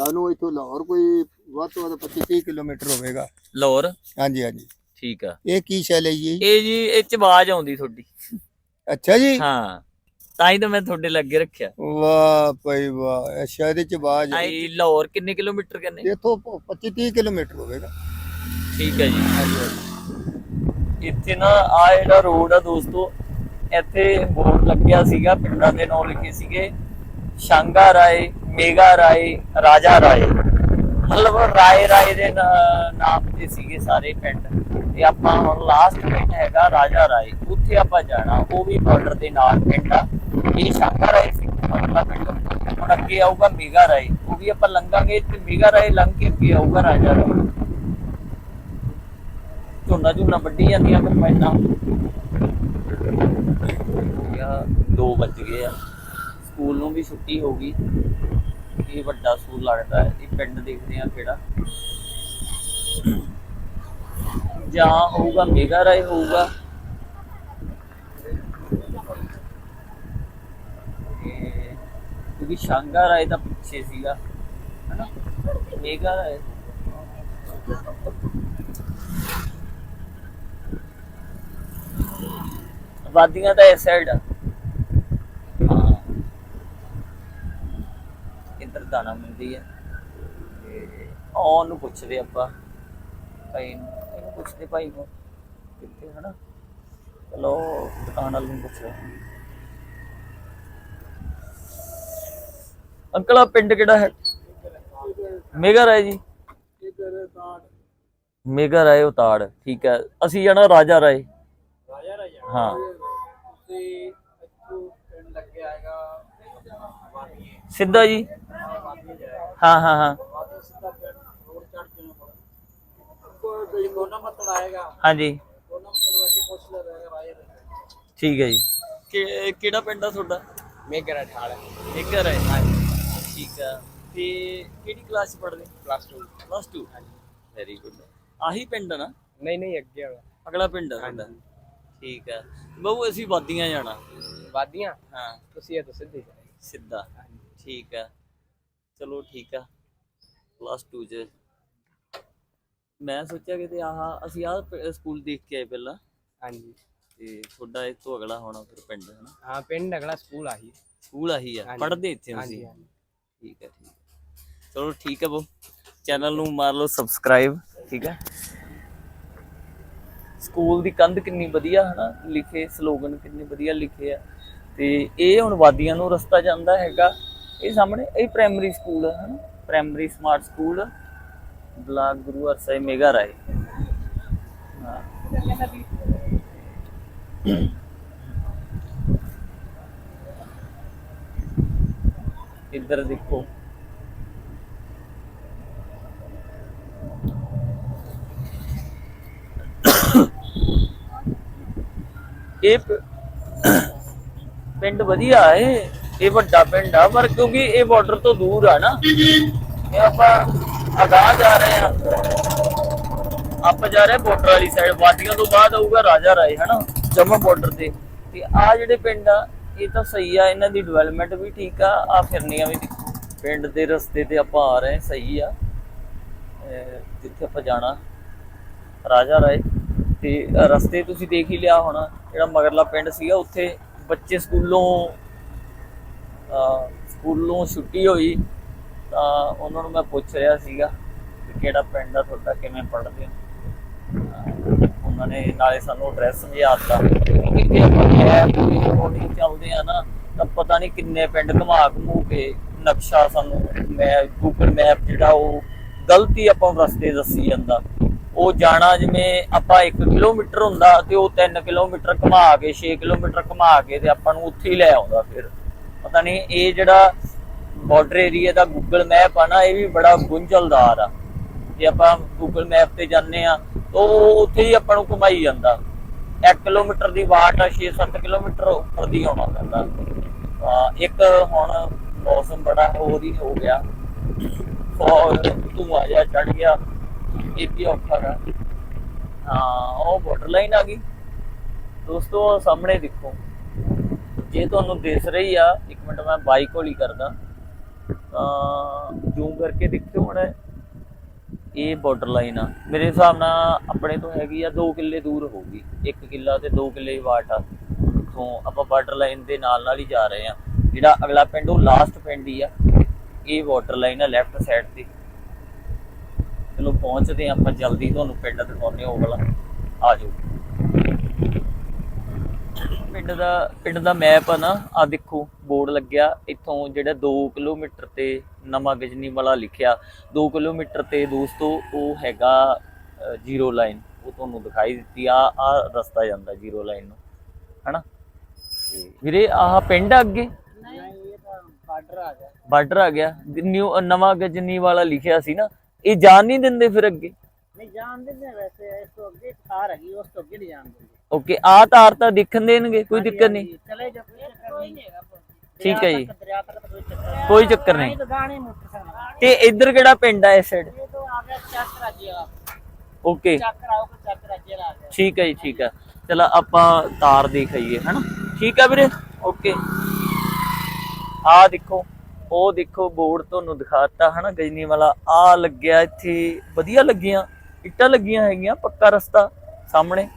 ਸਾਨੂੰ ਇੱਥੋਂ ਲਾਹੌਰ ਕੋਈ ਵੱਧ ਤੋਂ ਵੱਧ 25 30 ਕਿਲੋਮੀਟਰ ਹੋਵੇਗਾ। ਲਾਹੌਰ? ਹਾਂਜੀ ਹਾਂਜੀ। ਠੀਕ ਆ। ਇਹ ਕੀ ਸ਼ੈ ਲਈ ਜੀ? ਇਹ ਜੀ ਇਹ ਚ ਆਵਾਜ਼ ਆਉਂਦੀ ਤੁਹਾਡੀ। ਅੱਛਾ ਜੀ? ਹਾਂ। ਤਾਂ ਹੀ ਤਾਂ ਮੈਂ ਤੁਹਾਡੇ ਲੱਗੇ ਰੱਖਿਆ। ਵਾਹ ਭਾਈ ਵਾਹ ਅੱਛਾ ਇਹਦੇ ਚ ਬਾਜ ਆਈ ਲਾਹੌਰ ਕਿੰਨੇ ਕਿਲੋਮੀਟਰ ਕਹਿੰਦੇ ਇੱਥੋਂ 25 30 ਕਿਲੋਮੀਟਰ ਹੋਵੇਗਾ। ਠੀਕ ਹੈ ਜੀ। ਇੱਥੇ ਨਾ ਆ ਜਿਹੜਾ ਰੋਡ ਆ ਦੋਸਤੋ ਇੱਥੇ ਬੋਰਡ ਲੱਗਿਆ ਸੀਗਾ ਪਿੰਡਾਂ ਦੇ ਨਾਂ ਲਿਖੇ ਸੀਗੇ। ਸ਼ਾਂਗਾ ਰਾਏ ਮੇਗਾ ਰਾਏ, ਰਾਜਾ ਰਾਏ। ਮਤਲਬ ਰਾਏ ਰਾਏ ਦੇ ਨਾਮ ਤੇ ਸੀਗੇ ਸਾਰੇ ਪਿੰਡ। ਤੇ ਆਪਾਂ ਹੁਣ ਲਾਸਟ ਪਿੰਡ ਹੈਗਾ ਰਾਜਾ ਰਾਏ। ਉੱਥੇ ਆਪਾਂ ਜਾਣਾ, ਉਹ ਵੀ ਬਾਰਡਰ ਦੇ ਨਾਲ ਪਿੰਡ ਆ। ਇਹ ਸ਼ਾਂਗਾ ਰਾਏ ਸੀ, ਅਗਲਾ ਪਿੰਡ। ਹੁਣ ਅੱਗੇ ਆਊਗਾ ਮੇਗਾ ਰਾਏ। ਉਹ ਵੀ ਆਪਾਂ ਲੰਘਾਂਗੇ ਤੇ ਮੇਗਾ ਰਾਏ ਲੰਘ ਕੇ ਅੱਗੇ ਆਊਗਾ ਰਾਜਾ ਰਾਏ। ਝੋਨਾ ਝੋਨਾ ਵੱਢੀ ਜਾਂਦੀਆਂ ਕੰਬਾਈਨਾਂ ਯਾ 2 ਵੱਜ ਗਏ ਆ। ਸਕੂਲ ਨੂੰ ਵੀ ਛੁੱਟੀ ਹੋ ਗਈ। ਇਹ ਵੱਡਾ ਸਕੂਲ ਲੱਗਦਾ ਹੈ, ਇਹ ਪਿੰਡ ਦੇਖਦੇ ਆ ਕਿਹੜਾ। ਜਾਂ ਹੋਊਗਾ ਮੇਗਾ ਰਾਏ ਹੋਊਗਾ। ਇਹ ਕਿਉਂਕਿ ਸ਼ਾਂਗਾ ਰਾਏ ਦਾ ਪਿੱਛੇ ਸੀਗਾ, ਹਨਾ? ਮੇਗਾ ਰਾਏ। ਵਾਦੀਆਂ ਦਾ ਇਸ ਸਾਈਡ ਆ ਹਾਂ। ਇੱਧਰ ਦਾਣਾ ਮਿਲਦੀ ਹੈ। ਤੇ ਆਉਣ ਨੂੰ ਪੁੱਛਦੇ ਆਪਾਂ। ਭਾਈ ਨੂੰ ਇਹਨੂੰ ਪੁੱਛਦੇ ਭਾਈ ਨੂੰ ਕਿੱਥੇ ਹਨਾ? ਚਲੋ ਦੁਕਾਨ ਵਾਲੇ ਨੂੰ ਪੁੱਛਦੇ ਅੰਕਲ ਆ ਪਿੰਡ ਕਿਹੜਾ ਹੈ? ਮੇਗਾ ਰਾਏ ਜੀ। ਮੇਗਾ ਰਾਏ ਉਤਾੜ। ਠੀਕ ਹੈ। ਅਸੀਂ ਜਾਣਾ ਰਾਜਾ ਰਾਏ। ਰਾਜਾ ਰਾਜਾ ਹਾਂ। ਤੇ ਇੱਥੋਂ ਪਿੰਡ ਲੱਗਿਆ ਹੈਗਾ ਵਾਦੀ ਸਿੱਧਾ ਜੀ। ਹਾਂ ਹਾਂ ਹਾਂ। ਹਾਂਜੀ। ਠੀਕ ਹੈ ਜੀ। ਕਿ ਕਿਹੜਾ ਪਿੰਡ ਆ ਤੁਹਾਡਾ? ਮੇਗਰਾ ਠਾਲ। ਮੇਗਰ ਹੈ। ਹਾਂਜੀ। ਠੀਕ ਆ। ਤੇ ਕਿਹੜੀ ਕਲਾਸ ਚ ਪੜ੍ਹਦੇ? ਪਲੱਸ 2 ਪਲੱਸ 2 ਵੈਰੀ ਗੁੱਡ ਆਹੀ ਪਿੰਡ ਆ ਨਾ? ਨਹੀਂ ਨਹੀਂ ਅੱਗੇ ਵਾਲਾ। ਅਗਲਾ ਪਿੰਡ ਆ ਤੁਹਾਡਾ। ਠੀਕ ਆ। ਬਹੁ ਅਸੀਂ ਵਾਦੀਆਂ ਜਾਣਾ। ਵਾਦੀਆਂ? ਹਾਂ। ਤੁਸੀਂ ਇਹ ਤਾਂ ਸਿੱਧੇ ਸਿੱਧਾ। ਠੀਕ ਆ। ਚਲੋ ਠੀਕ ਆ। ਪਲੱਸ 2 ਚ। ਮੈਂ ਸੋਚਿਆ ਕਿ ਤੇ ਆਹ ਅਸੀਂ ਆਹ ਸਕੂਲ ਦੇਖ ਕੇ ਆਏ ਪਹਿਲਾਂ। ਹਾਂਜੀ। ਤੇ ਤੁਹਾਡਾ ਇਹ ਤੋਂ ਅਗਲਾ ਹੋਣਾ ਫਿਰ ਪਿੰਡ ਹੈ ਨਾ? ਹਾਂ ਪਿੰਡ ਅਗਲਾ ਸਕੂਲ ਆਹੀ ਸਕੂਲ ਆਹੀ ਆ। ਪੜ੍ਹਦੇ ਇੱਥੇ ਹਾਂਜੀ ਤੁਸੀਂ? ਹਾਂਜੀ। ਠੀਕ ਹੈ ਠੀਕ ਹੈ ਚਲੋ ਠੀਕ ਹੈ ਬੋ। ਚੈਨਲ ਨੂੰ ਮਾਰ ਲਓ ਸਬਸਕ੍ਰਾਈਬ ਠੀਕ ਹੈ ਸਕੂਲ ਦੀ ਕੰਧ ਕਿੰਨੀ ਵਧੀਆ ਹੈ ਨਾ? ਲਿਖੇ ਸਲੋਗਨ ਕਿੰਨੇ ਵਧੀਆ ਲਿਖੇ ਆ। ਤੇ ਇਹ ਹੁਣ ਵਾਦੀਆਂ ਨੂੰ ਰਸਤਾ ਜਾਂਦਾ ਹੈਗਾ। ਇਹ ਸਾਹਮਣੇ, ਇਹ ਪ੍ਰਾਇਮਰੀ ਸਕੂਲ ਹੈ ਹਨਾ? Primary smart school block Guru Harsahai Mega Rai. ਇੱਧਰ ਦੇਖੋ। ਇਹ ਪਿੰਡ ਵਧੀਆ ਹੈ ਇਹ ਵੱਡਾ ਪਿੰਡ ਆ, ਪਰ ਕਿਉਂਕਿ ਇਹ ਬਾਰਡਰ ਤੋਂ ਦੂਰ ਆ ਨਾ, ਇਹ ਆਪਾਂ ਅਗਾਹ ਜਾ ਰਹੇ ਆ ਆਪਾਂ ਜਾ ਰਹੇ ਬਾਰਡਰ ਵਾਲੀ ਸਾਈਡ ਵਾਦੀਆਂ ਤੋਂ ਬਾਅਦ ਆਊਗਾ ਰਾਜਾ ਰਾਏ, ਹਨਾ? ਜਮਾ ਬਾਰਡਰ ਤੇ। ਤੇ ਆ ਜਿਹੜੇ ਪਿੰਡ ਆ, ਇਹ ਤਾਂ ਸਹੀ ਆ, ਇਹਨਾਂ ਦੀ ਡਿਵੈਲਪਮੈਂਟ ਵੀ ਠੀਕ ਆ ਆ ਫਿਰਨੀਆਂ ਵੀ ਪਿੰਡ ਦੇ ਰਸਤੇ ਤੇ ਆਪਾਂ ਆ ਰਹੇ ਸਹੀ ਆ। ਜਿੱਥੇ ਆਪਾਂ ਜਾਣਾ, ਰਾਜਾ ਰਾਏ। ਤੇ ਰਸਤੇ ਤੁਸੀਂ ਦੇਖ ਹੀ ਲਿਆ ਹੋਣਾ, ਜਿਹੜਾ ਮਗਰਲਾ ਪਿੰਡ ਸੀਗਾ, ਉੱਥੇ ਬੱਚੇ ਸਕੂਲੋਂ ਸਕੂਲੋਂ ਛੁੱਟੀ ਹੋਈ ਤਾਂ ਉਹਨਾਂ ਨੂੰ ਮੈਂ ਪੁੱਛ ਰਿਹਾ ਸੀਗਾ ਕਿ ਕਿਹੜਾ ਪਿੰਡ ਆ ਤੁਹਾਡਾ, ਕਿਵੇਂ ਪੜ੍ਹਦੇ ਹੋ? ਉਹਨਾਂ ਨੇ ਨਾਲੇ ਸਾਨੂੰ ਐਡਰੈਸ ਸਮਝਾਤਾ ਕਿ ਜੇ ਆਪਾਂ ਮੈਪ ਦੀ ਅਕੋਰਡਿੰਗ ਚੱਲਦੇ ਆ ਨਾ, ਤਾਂ ਪਤਾ ਨਹੀਂ ਕਿੰਨੇ ਪਿੰਡ ਘੁਮਾ ਘਮੂ ਕੇ ਨਕਸ਼ਾ ਸਾਨੂੰ ਮੈਂ ਗੂਗਲ ਮੈਪ ਜਿਹੜਾ ਉਹ ਗਲਤੀ ਆਪਾਂ ਰਸਤੇ ਦੱਸੀ ਜਾਂਦਾ। ਉਹ ਜਾਣਾ ਜਿਵੇਂ ਆਪਾਂ 1 ਕਿਲੋਮੀਟਰ ਹੁੰਦਾ ਤੇ ਉਹ 3 ਕਿਲੋਮੀਟਰ ਘੁਮਾ ਕੇ 6 ਕਿਲੋਮੀਟਰ ਘੁਮਾ ਕੇ ਤੇ ਆਪਾਂ ਨੂੰ ਉੱਥੇ ਹੀ ਲੈ ਆਉਂਦਾ ਫਿਰ। ਪਤਾ ਨਹੀਂ ਇਹ ਜਿਹੜਾ ਬਾਰਡਰ ਏਰੀਆ ਦਾ ਗੂਗਲ ਮੈਪ ਆ ਨਾ, ਇਹ ਵੀ ਬੜਾ ਗੁੰਝਲਦਾਰ ਆ। ਜੇ ਆਪਾਂ ਗੂਗਲ ਮੈਪ ਤੇ ਜਾਂਦੇ ਆ ਤਾਂ ਉੱਥੇ ਹੀ ਆਪਾਂ ਨੂੰ ਘੁਮਾਈ ਜਾਂਦਾ। 1 ਕਿਲੋਮੀਟਰ ਦੀ ਵਾਟ ਆ 6-7 ਕਿਲੋਮੀਟਰ ਉੱਪਰ ਦੀ ਆਉਣਾ ਪੈਂਦਾ। ਇੱਕ ਹੁਣ ਮੌਸਮ ਬੜਾ ਹੋਰ ਹੀ ਹੋ ਗਿਆ। ਔਰ ਧੂਆ ਜਿਹਾ ਚੜ ਗਿਆ। ਇਹ ਵੀ ਔਖਾ ਹੈ। ਹਾਂ, ਉਹ ਬਾਰਡਰ ਲਾਈਨ ਆ ਗਈ। ਦੋਸਤੋ, ਸਾਹਮਣੇ ਦੇਖੋ। ਜੇ ਤੁਹਾਨੂੰ ਦਿਸ ਰਹੀ ਆ, ਇੱਕ ਮਿੰਟ ਮੈਂ ਬਾਈਕ ਹੌਲੀ ਕਰਦਾ। ਤਾਂ ਜੂਮ ਕਰਕੇ ਦੇਖਿਓ ਹੁਣ ਇਹ ਬਾਰਡਰ ਲਾਈਨ ਆ। ਮੇਰੇ ਹਿਸਾਬ ਨਾਲ ਆਪਣੇ ਤੋਂ ਹੈਗੀ ਆ 2 ਕਿੱਲੇ ਦੂਰ ਹੋਊਗੀ। 1 ਕਿੱਲਾ ਤੇ 2 ਕਿੱਲੇ ਵਾਟ ਆ। ਤੋਂ ਆਪਾਂ ਬਾਰਡਰ ਲਾਈਨ ਦੇ ਨਾਲ ਨਾਲ ਹੀ ਜਾ ਰਹੇ ਆ। ਜਿਹੜਾ ਅਗਲਾ ਪਿੰਡ, ਉਹ ਲਾਸਟ ਪਿੰਡ ਹੀ ਆ। ਇਹ ਬਾਰਡਰ ਲਾਈਨ ਆ ਲੈਫਟ ਸਾਈਡ ਤੇ। ਚਲੋ ਪਹੁੰਚਦੇ ਹਾਂ ਆਪਾਂ, ਜਲਦੀ ਤੁਹਾਨੂੰ ਪਿੰਡ ਦਿਖਾਉਂਦੇ ਹਾਂ, ਉਹ ਵਾਲਾ। ਆ ਜਾਓ। ਪਿੰਡ ਦਾ ਪਿੰਡ ਦਾ ਮੈਪ ਆ ਨਾ ਆ ਦੇਖੋ, ਬੋਰਡ ਲੱਗਿਆ। ਇੱਥੋਂ ਜਿਹੜਾ 2 ਕਿਲੋਮੀਟਰ ਤੇ ਨਵਾਂ ਗਜਨੀ ਵਾਲਾ ਲਿਖਿਆ। 2 ਕਿਲੋਮੀਟਰ ਤੇ ਦੋਸਤੋ, ਉਹ ਹੈਗਾ ਜ਼ੀਰੋ ਲਾਈਨ ਉਹ ਤੁਹਾਨੂੰ ਦਿਖਾਈ ਦਿੱਤੀ। ਆ ਆ ਰਸਤਾ ਜਾਂਦਾ ਜ਼ੀਰੋ ਲਾਈਨ ਨੂੰ। ਹਨਾ? ਵੀਰੇ, ਆਹ ਪਿੰਡ ਅੱਗੇ ਨਹੀਂ ਇਹ ਤਾਂ ਬਾਰਡਰ ਆ ਗਿਆ ਬਾਰਡਰ ਆ ਗਿਆ। ਨਿਊ ਨਵਾਂ ਗਜਨੀ ਵਾਲਾ ਲਿਖਿਆ ਸੀ ਨਾ। ਇਹ ਜਾਣ ਨਹੀਂ ਦਿੰਦੇ ਫਿਰ ਅੱਗੇ? ਨਹੀਂ ਜਾਣਦੇ ਨੇ ਵੈਸੇ। ਇਸ ਤੋਂ ਅੱਗੇ ਕਾਰ ਹੈਗੀ, ਉਸ ਤੋਂ ਅੱਗੇ ਨਹੀਂ ਜਾਣ ਦਿੰਦੇ। ਓਕੇ ਆ ਤਾਰ ਤਾਂ ਦਿਖਣ ਦੇਣਗੇ ਕੋਈ ਦਿੱਕਤ ਨਹੀਂ। ਚਲੇ ਜਾ ਕੋਈ ਨਹੀਂ। ਹੈਗਾ ਠੀਕ ਹੈ ਜੀ। ਕੋਈ ਚੱਕਰ ਨਹੀਂ। ਕੋਈ ਚੱਕਰ ਨਹੀਂ। ਤਾਂ ਇੱਧਰ ਕਿਹੜਾ ਪਿੰਡ ਆ ਇਸ ਸਾਈਡ ਇਹ ਤੋਂ ਆ ਗਿਆ ਚੱਕ ਰਾਜੇ ਵਾਲਾ। ਓਕੇ ਠੀਕ ਹੈ ਜੀ ਠੀਕ ਹੈ। ਚਲ ਆਪਾਂ ਤਾਰ ਦੇਖ ਆਈਏ ਹਨਾ? ਠੀਕ ਹੈ ਵੀਰੇ? ਓਕੇ ਆ ਦੇਖੋ ਉਹ ਦੇਖੋ ਬੋਰਡ ਤੁਹਾਨੂੰ ਦਿਖਾਤਾ ਹਨਾ? ਗਜਨੀ ਵਾਲਾ ਆ ਲੱਗਿਆ ਇੱਥੇ ਵਧੀਆ ਲੱਗੀਆਂ ਇੱਟਾਂ ਲੱਗੀਆਂ ਹੈਗੀਆਂ ਪੱਕਾ ਰਸਤਾ ਸਾਹਮਣੇ।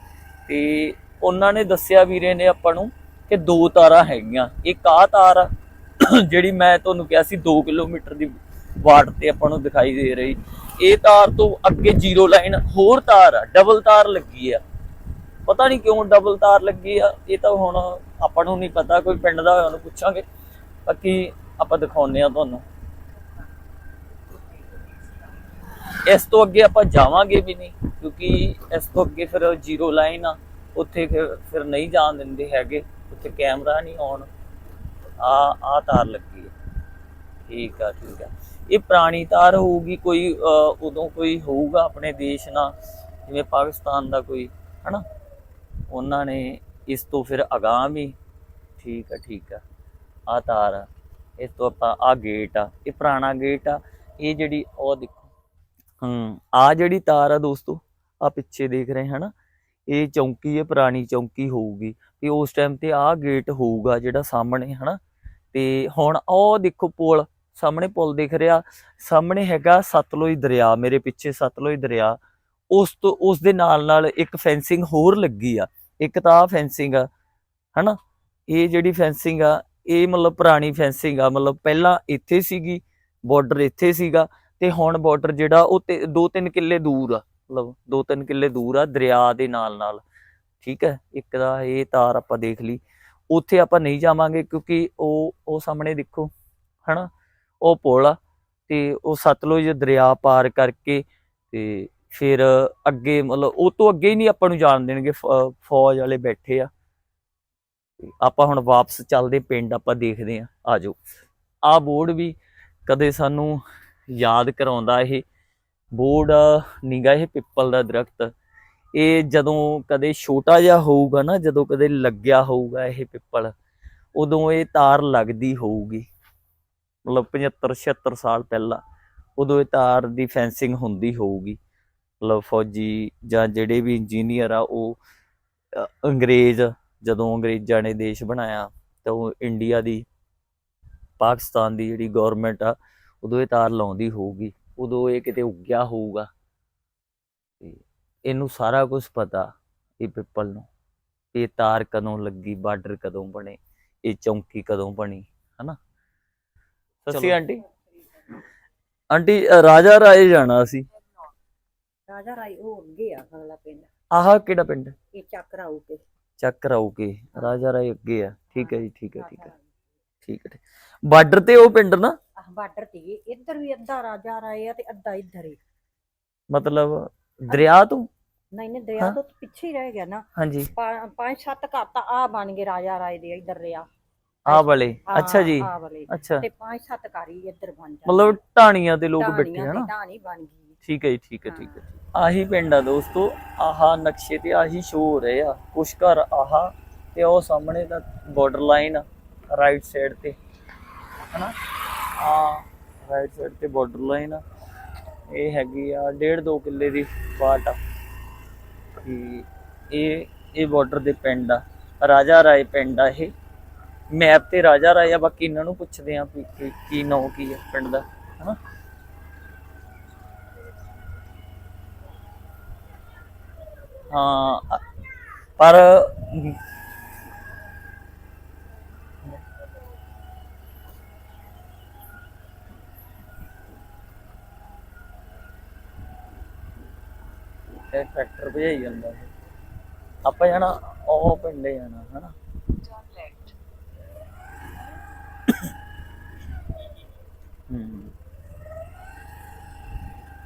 ਤੇ ਉਹਨਾਂ ਨੇ ਦੱਸਿਆ ਵੀਰੇ ਨੇ ਆਪਾਂ ਨੂੰ ਕਿ ਦੋ ਤਾਰਾਂ ਹੈਗੀਆਂ। ਇੱਕ ਆ ਤਾਰ ਆ, ਜਿਹੜੀ ਮੈਂ ਤੁਹਾਨੂੰ ਕਿਹਾ ਸੀ 2 ਕਿਲੋਮੀਟਰ ਦੀ ਵਾਟ ਤੇ ਆਪਾਂ ਨੂੰ ਦਿਖਾਈ ਦੇ ਰਹੀ। ਇਹ ਤਾਰ ਤੋਂ ਅੱਗੇ ਜ਼ੀਰੋ ਲਾਈਨ ਹੋਰ ਤਾਰ ਆ ਡਬਲ ਤਾਰ ਲੱਗੀ ਆ। ਪਤਾ ਨਹੀਂ ਕਿਉਂ ਡਬਲ ਤਾਰ ਲੱਗੀ ਆ, ਇਹ ਤਾਂ ਹੁਣ ਆਪਾਂ ਨੂੰ ਨਹੀਂ ਪਤਾ, ਕੋਈ ਪਿੰਡ ਦਾ ਹੋਇਆ ਉਹਨੂੰ ਪੁੱਛਾਂਗੇ। ਬਾਕੀ ਆਪਾਂ ਦਿਖਾਉਂਦੇ ਆ ਤੁਹਾਨੂੰ। ਇਸ ਤੋਂ ਅੱਗੇ ਆਪਾਂ ਜਾਵਾਂਗੇ ਵੀ ਨਹੀਂ, ਕਿਉਂਕਿ ਇਸ ਤੋਂ ਅੱਗੇ ਫਿਰ ਜ਼ੀਰੋ ਲਾਈਨ ਆ, ਉੱਥੇ ਫਿਰ ਫਿਰ ਨਹੀਂ ਜਾਣ ਦਿੰਦੇ ਹੈਗੇ, ਉੱਥੇ ਕੈਮਰਾ ਨਹੀਂ ਆਉਣ। ਆ ਆ ਤਾਰ ਲੱਗੀ ਹੈ। ਠੀਕ ਆ ਠੀਕ ਆ। ਇਹ ਪੁਰਾਣੀ ਤਾਰ ਹੋਊਗੀ, ਕੋਈ ਉਦੋਂ ਕੋਈ ਹੋਊਗਾ ਆਪਣੇ ਦੇਸ਼ ਨਾਲ, ਜਿਵੇਂ ਪਾਕਿਸਤਾਨ ਦਾ ਕੋਈ, ਹਨਾ? ਉਹਨਾਂ ਨੇ ਇਸ ਤੋਂ ਫਿਰ ਅਗਾਂਹ ਵੀ, ਠੀਕ ਆ ਠੀਕ ਆ। ਆ ਤਾਰ ਆ, ਇਸ ਤੋਂ ਆਪਾਂ ਆ ਗੇਟ ਆ, ਇਹ ਪੁਰਾਣਾ ਗੇਟ ਆ, ਇਹ ਜਿਹੜੀ, ਉਹ ਦੇਖੋ। ਹੂੰ ਆ ਜਿਹੜੀ ਤਾਰ ਆ ਦੋਸਤੋ ਆ ਪਿੱਛੇ ਦੇਖ ਰਹੇ ਹਨਾ, ਇਹ ਚੌਂਕੀ ਹੈ ਪੁਰਾਣੀ ਚੌਂਕੀ ਹੋਊਗੀ ਤੇ ਉਸ ਟਾਈਮ ਤੇ ਆ ਗੇਟ ਹੋਊਗਾ ਜਿਹੜਾ ਸਾਹਮਣੇ ਹਨਾ, ਤੇ ਹੁਣ ਉਹ ਦੇਖੋ ਪੁਲ, ਸਾਹਮਣੇ ਪੁਲ ਦਿਖ ਰਿਹਾ, ਸਾਹਮਣੇ ਹੈਗਾ ਸਤਲੁਜ ਦਰਿਆ, ਮੇਰੇ ਪਿੱਛੇ ਸਤਲੁਜ ਦਰਿਆ, ਉਸ ਤੋਂ, ਉਸ ਦੇ ਨਾਲ ਨਾਲ ਇੱਕ ਫੈਂਸਿੰਗ ਹੋਰ ਲੱਗੀ ਆ, ਇੱਕ ਤਾਂ ਆ ਫੈਂਸਿੰਗ ਆ, ਹਨਾ, ਇਹ ਜਿਹੜੀ ਫੈਂਸਿੰਗ ਆ, ਇਹ ਮਤਲਬ ਪੁਰਾਣੀ ਫੈਂਸਿੰਗ ਆ, ਮਤਲਬ ਪਹਿਲਾਂ ਇੱਥੇ ਸੀਗੀ ਬਾਰਡਰ ਇੱਥੇ ਸੀਗਾ ਤੇ ਹੁਣ ਬਾਰਡਰ ਜਿਹੜਾ ਉਹ 2-3 ਕਿੱਲੇ ਦੂਰ ਆ, ਮਤਲਬ 2-3 ਕਿੱਲੇ ਦੂਰ ਆ ਦਰਿਆ ਦੇ ਨਾਲ ਨਾਲ ਠੀਕ ਹੈ, ਇੱਕ ਦਾ ਇਹ ਤਾਰ ਆਪਾਂ ਦੇਖ ਲਈ, ਉੱਥੇ ਆਪਾਂ ਨਹੀਂ ਜਾਵਾਂਗੇ ਕਿਉਂਕਿ ਉਹ ਉਹ ਸਾਹਮਣੇ ਦੇਖੋ, ਹਨਾ, ਉਹ ਪੁਲ ਆ ਤੇ ਉਹ ਸਤਲੁਜ ਦਰਿਆ ਪਾਰ ਕਰਕੇ ਤੇ ਫਿਰ ਅੱਗੇ ਮਤਲਬ ਉਹ ਤੋਂ ਅੱਗੇ ਹੀ ਨਹੀਂ ਆਪਾਂ ਨੂੰ ਜਾਣ ਦੇਣਗੇ ਫੌਜ ਵਾਲੇ ਬੈਠੇ ਆ। ਆਪਾਂ ਹੁਣ ਵਾਪਸ ਚੱਲਦੇ ਪਿੰਡ ਆਪਾਂ ਦੇਖਦੇ ਆ ਆਜੋ ਆ ਬੋਰਡ ਵੀ ਕਦੇ ਸਾਨੂੰ ਯਾਦ ਕਰਾਉਂਦਾ ਇਹ ਬੋਰਡ ਨੀਗਾ ਇਹ ਪਿੱਪਲ ਦਾ ਦਰਖਤ। ਇਹ ਜਦੋਂ ਕਦੇ ਛੋਟਾ ਜਿਹਾ ਹੋਊਗਾ ਨਾ, ਜਦੋਂ ਕਦੇ ਲੱਗਿਆ ਹੋਊਗਾ ਇਹ ਪਿੱਪਲ, ਉਦੋਂ ਇਹ ਤਾਰ ਲੱਗਦੀ ਹੋਊਗੀ। ਮਤਲਬ 75 76 ਸਾਲ ਪਹਿਲਾਂ ਉਦੋਂ ਇਹ ਤਾਰ ਦੀ ਫੈਂਸਿੰਗ ਹੁੰਦੀ ਹੋਊਗੀ। ਮਤਲਬ ਫੌਜੀ ਜਾਂ ਜਿਹੜੇ ਵੀ ਇੰਜੀਨੀਅਰ ਆ, ਉਹ ਅੰਗਰੇਜ਼, ਜਦੋਂ ਅੰਗਰੇਜ਼ਾਂ ਨੇ ਦੇਸ਼ ਬਣਾਇਆ ਤਾਂ ਉਹ ਇੰਡੀਆ ਦੀ, ਪਾਕਿਸਤਾਨ ਦੀ ਜਿਹੜੀ ਗਵਰਨਮੈਂਟ ਆ ਉਦੋਂ ਇਹ ਤਾਰ ਲਾਉਂਦੀ ਹੋਊਗੀ ਉਦੋਂ ਇਹ ਕਿਤੇ ਉੱਗਿਆ ਹੋਊਗਾ। ਤੇ ਇਹਨੂੰ ਸਾਰਾ ਕੁਝ ਪਤਾ ਇਹ ਪਿੱਪਲ ਨੂੰ ਇਹ ਤਾਰ ਕਦੋਂ ਲੱਗੀ ਬਾਰਡਰ ਕਦੋਂ ਬਣੇ ਇਹ ਚੌਂਕੀ ਕਦੋਂ ਬਣੀ ਹਨਾ? ਸਸੀ ਆਂਟੀ। ਆਂਟੀ ਰਾਜਾ ਰਾਏ ਜਾਣਾ ਸੀ। ਰਾਜਾ ਰਾਈ ਉਹ ਅੱਗੇ ਆ ਅਗਲਾ ਪਿੰਡ। ਆਹ ਕਿਹੜਾ ਪਿੰਡ? ਇਹ ਚੱਕ ਰਾਊ ਚੱਕ ਰਾਉਕੇ ਰਾਜਾ ਰਾਏ ਅੱਗੇ ਆ। ਠੀਕ ਹੈ ਜੀ ਠੀਕ ਹੈ ਠੀਕ ਹੈ। ਠੀਕ ਹੈ ਬਾਰਡਰ ਤੇ ਉਹ ਪਿੰਡ ਨਾ? ਬਾਰਡਰ ਤੇ ਹੀ, ਇੱਧਰ ਵੀ ਅੱਧਾ ਰਾਜਾ ਰਾਏ ਆ ਤੇ ਅੱਧਾ ਇੱਧਰ ਹੀ ਮਤਲਬ ਦਰਿਆ ਤੋਂ? ਨਹੀਂ ਨਹੀਂ ਦਰਿਆ ਹਾਂ। ਤੋਂ ਪਿੱਛੇ ਹੀ ਰਹਿ ਗਿਆ ਨਾ। ਹਾਂਜੀ। ਪਾ- ਪੰਜ ਸੱਤ ਘਰ ਤਾਂ ਆ ਬਣ ਗਏ ਰਾਜਾ ਰਾਏ ਦੇ ਇੱਧਰ ਰਿਆ। ਆਹ ਵਾਲੇ? ਅੱਛਾ ਜੀ। ਆ ਵਾਲੇ। ਅੱਛਾ। ਤੇ ਪੰਜ ਸੱਤ ਘਰ ਹੀ ਇੱਧਰ ਬਣ ਜਾਂਦੇ। ਮਤਲਬ ਢਾਣੀਆਂ ਤੇ ਲੋਕ ਢਾਣੀਆਂ ਬੈਠੇ ਤੇ ਹਨਾ ਢਾਣੀ ਬਣ ਗਈ। ਠੀਕ ਹੈ ਜੀ ਠੀਕ ਹੈ ਠੀਕ ਹੈ ਆਹੀ ਪਿੰਡ ਆ ਦੋਸਤੋ ਆਹਾ ਨਕਸ਼ੇ ਤੇ ਆਹੀ ਸ਼ੋ ਹੋ ਰਹੇ ਆ। ਕੁਛ ਘਰ ਆਹਾ ਤੇ ਉਹ ਸਾਹਮਣੇ ਦਾ ਬਾਰਡਰ ਲਾਈਨ ਰਾਈਟ ਸਾਈਡ ਤੇ। ਹਨਾ? ਆ ਰਾਈਟ ਸਾਈਡ ਤੇ ਬਾਰਡਰ ਲਾਈਨ ਇਹ ਹੈਗੀ ਆ ਡੇਢ ਦੋ ਕਿੱਲੇ ਦੀ ਬਾਟ ਆ। ਤੇ ਇਹ ਇਹ ਬਾਰਡਰ ਦੇ ਪਿੰਡ ਆ। ਰਾਜਾ ਰਾਏ ਪਿੰਡ ਆ ਇਹ। ਮੈਪ ਤੇ ਰਾਜਾ ਰਾਏ ਆ, ਬਾਕੀ ਇਹਨਾਂ ਨੂੰ ਪੁੱਛਦੇ ਆ ਵੀ ਕੀ- ਕੀ ਨਾਂ ਕੀ ਆ ਪਿੰਡ ਦਾ, ਹਨਾ? ਹਾਂ, ਪਰ ਇਹ ਟਰੈਕਟਰ ਭਜਾਈ ਜਾਂਦਾ ਇਹ। ਆਪਾਂ ਜਾਣਾ, ਉਹ ਪਿੰਡੇ ਜਾਣਾ, ਹਨਾ? ਹੂੰ।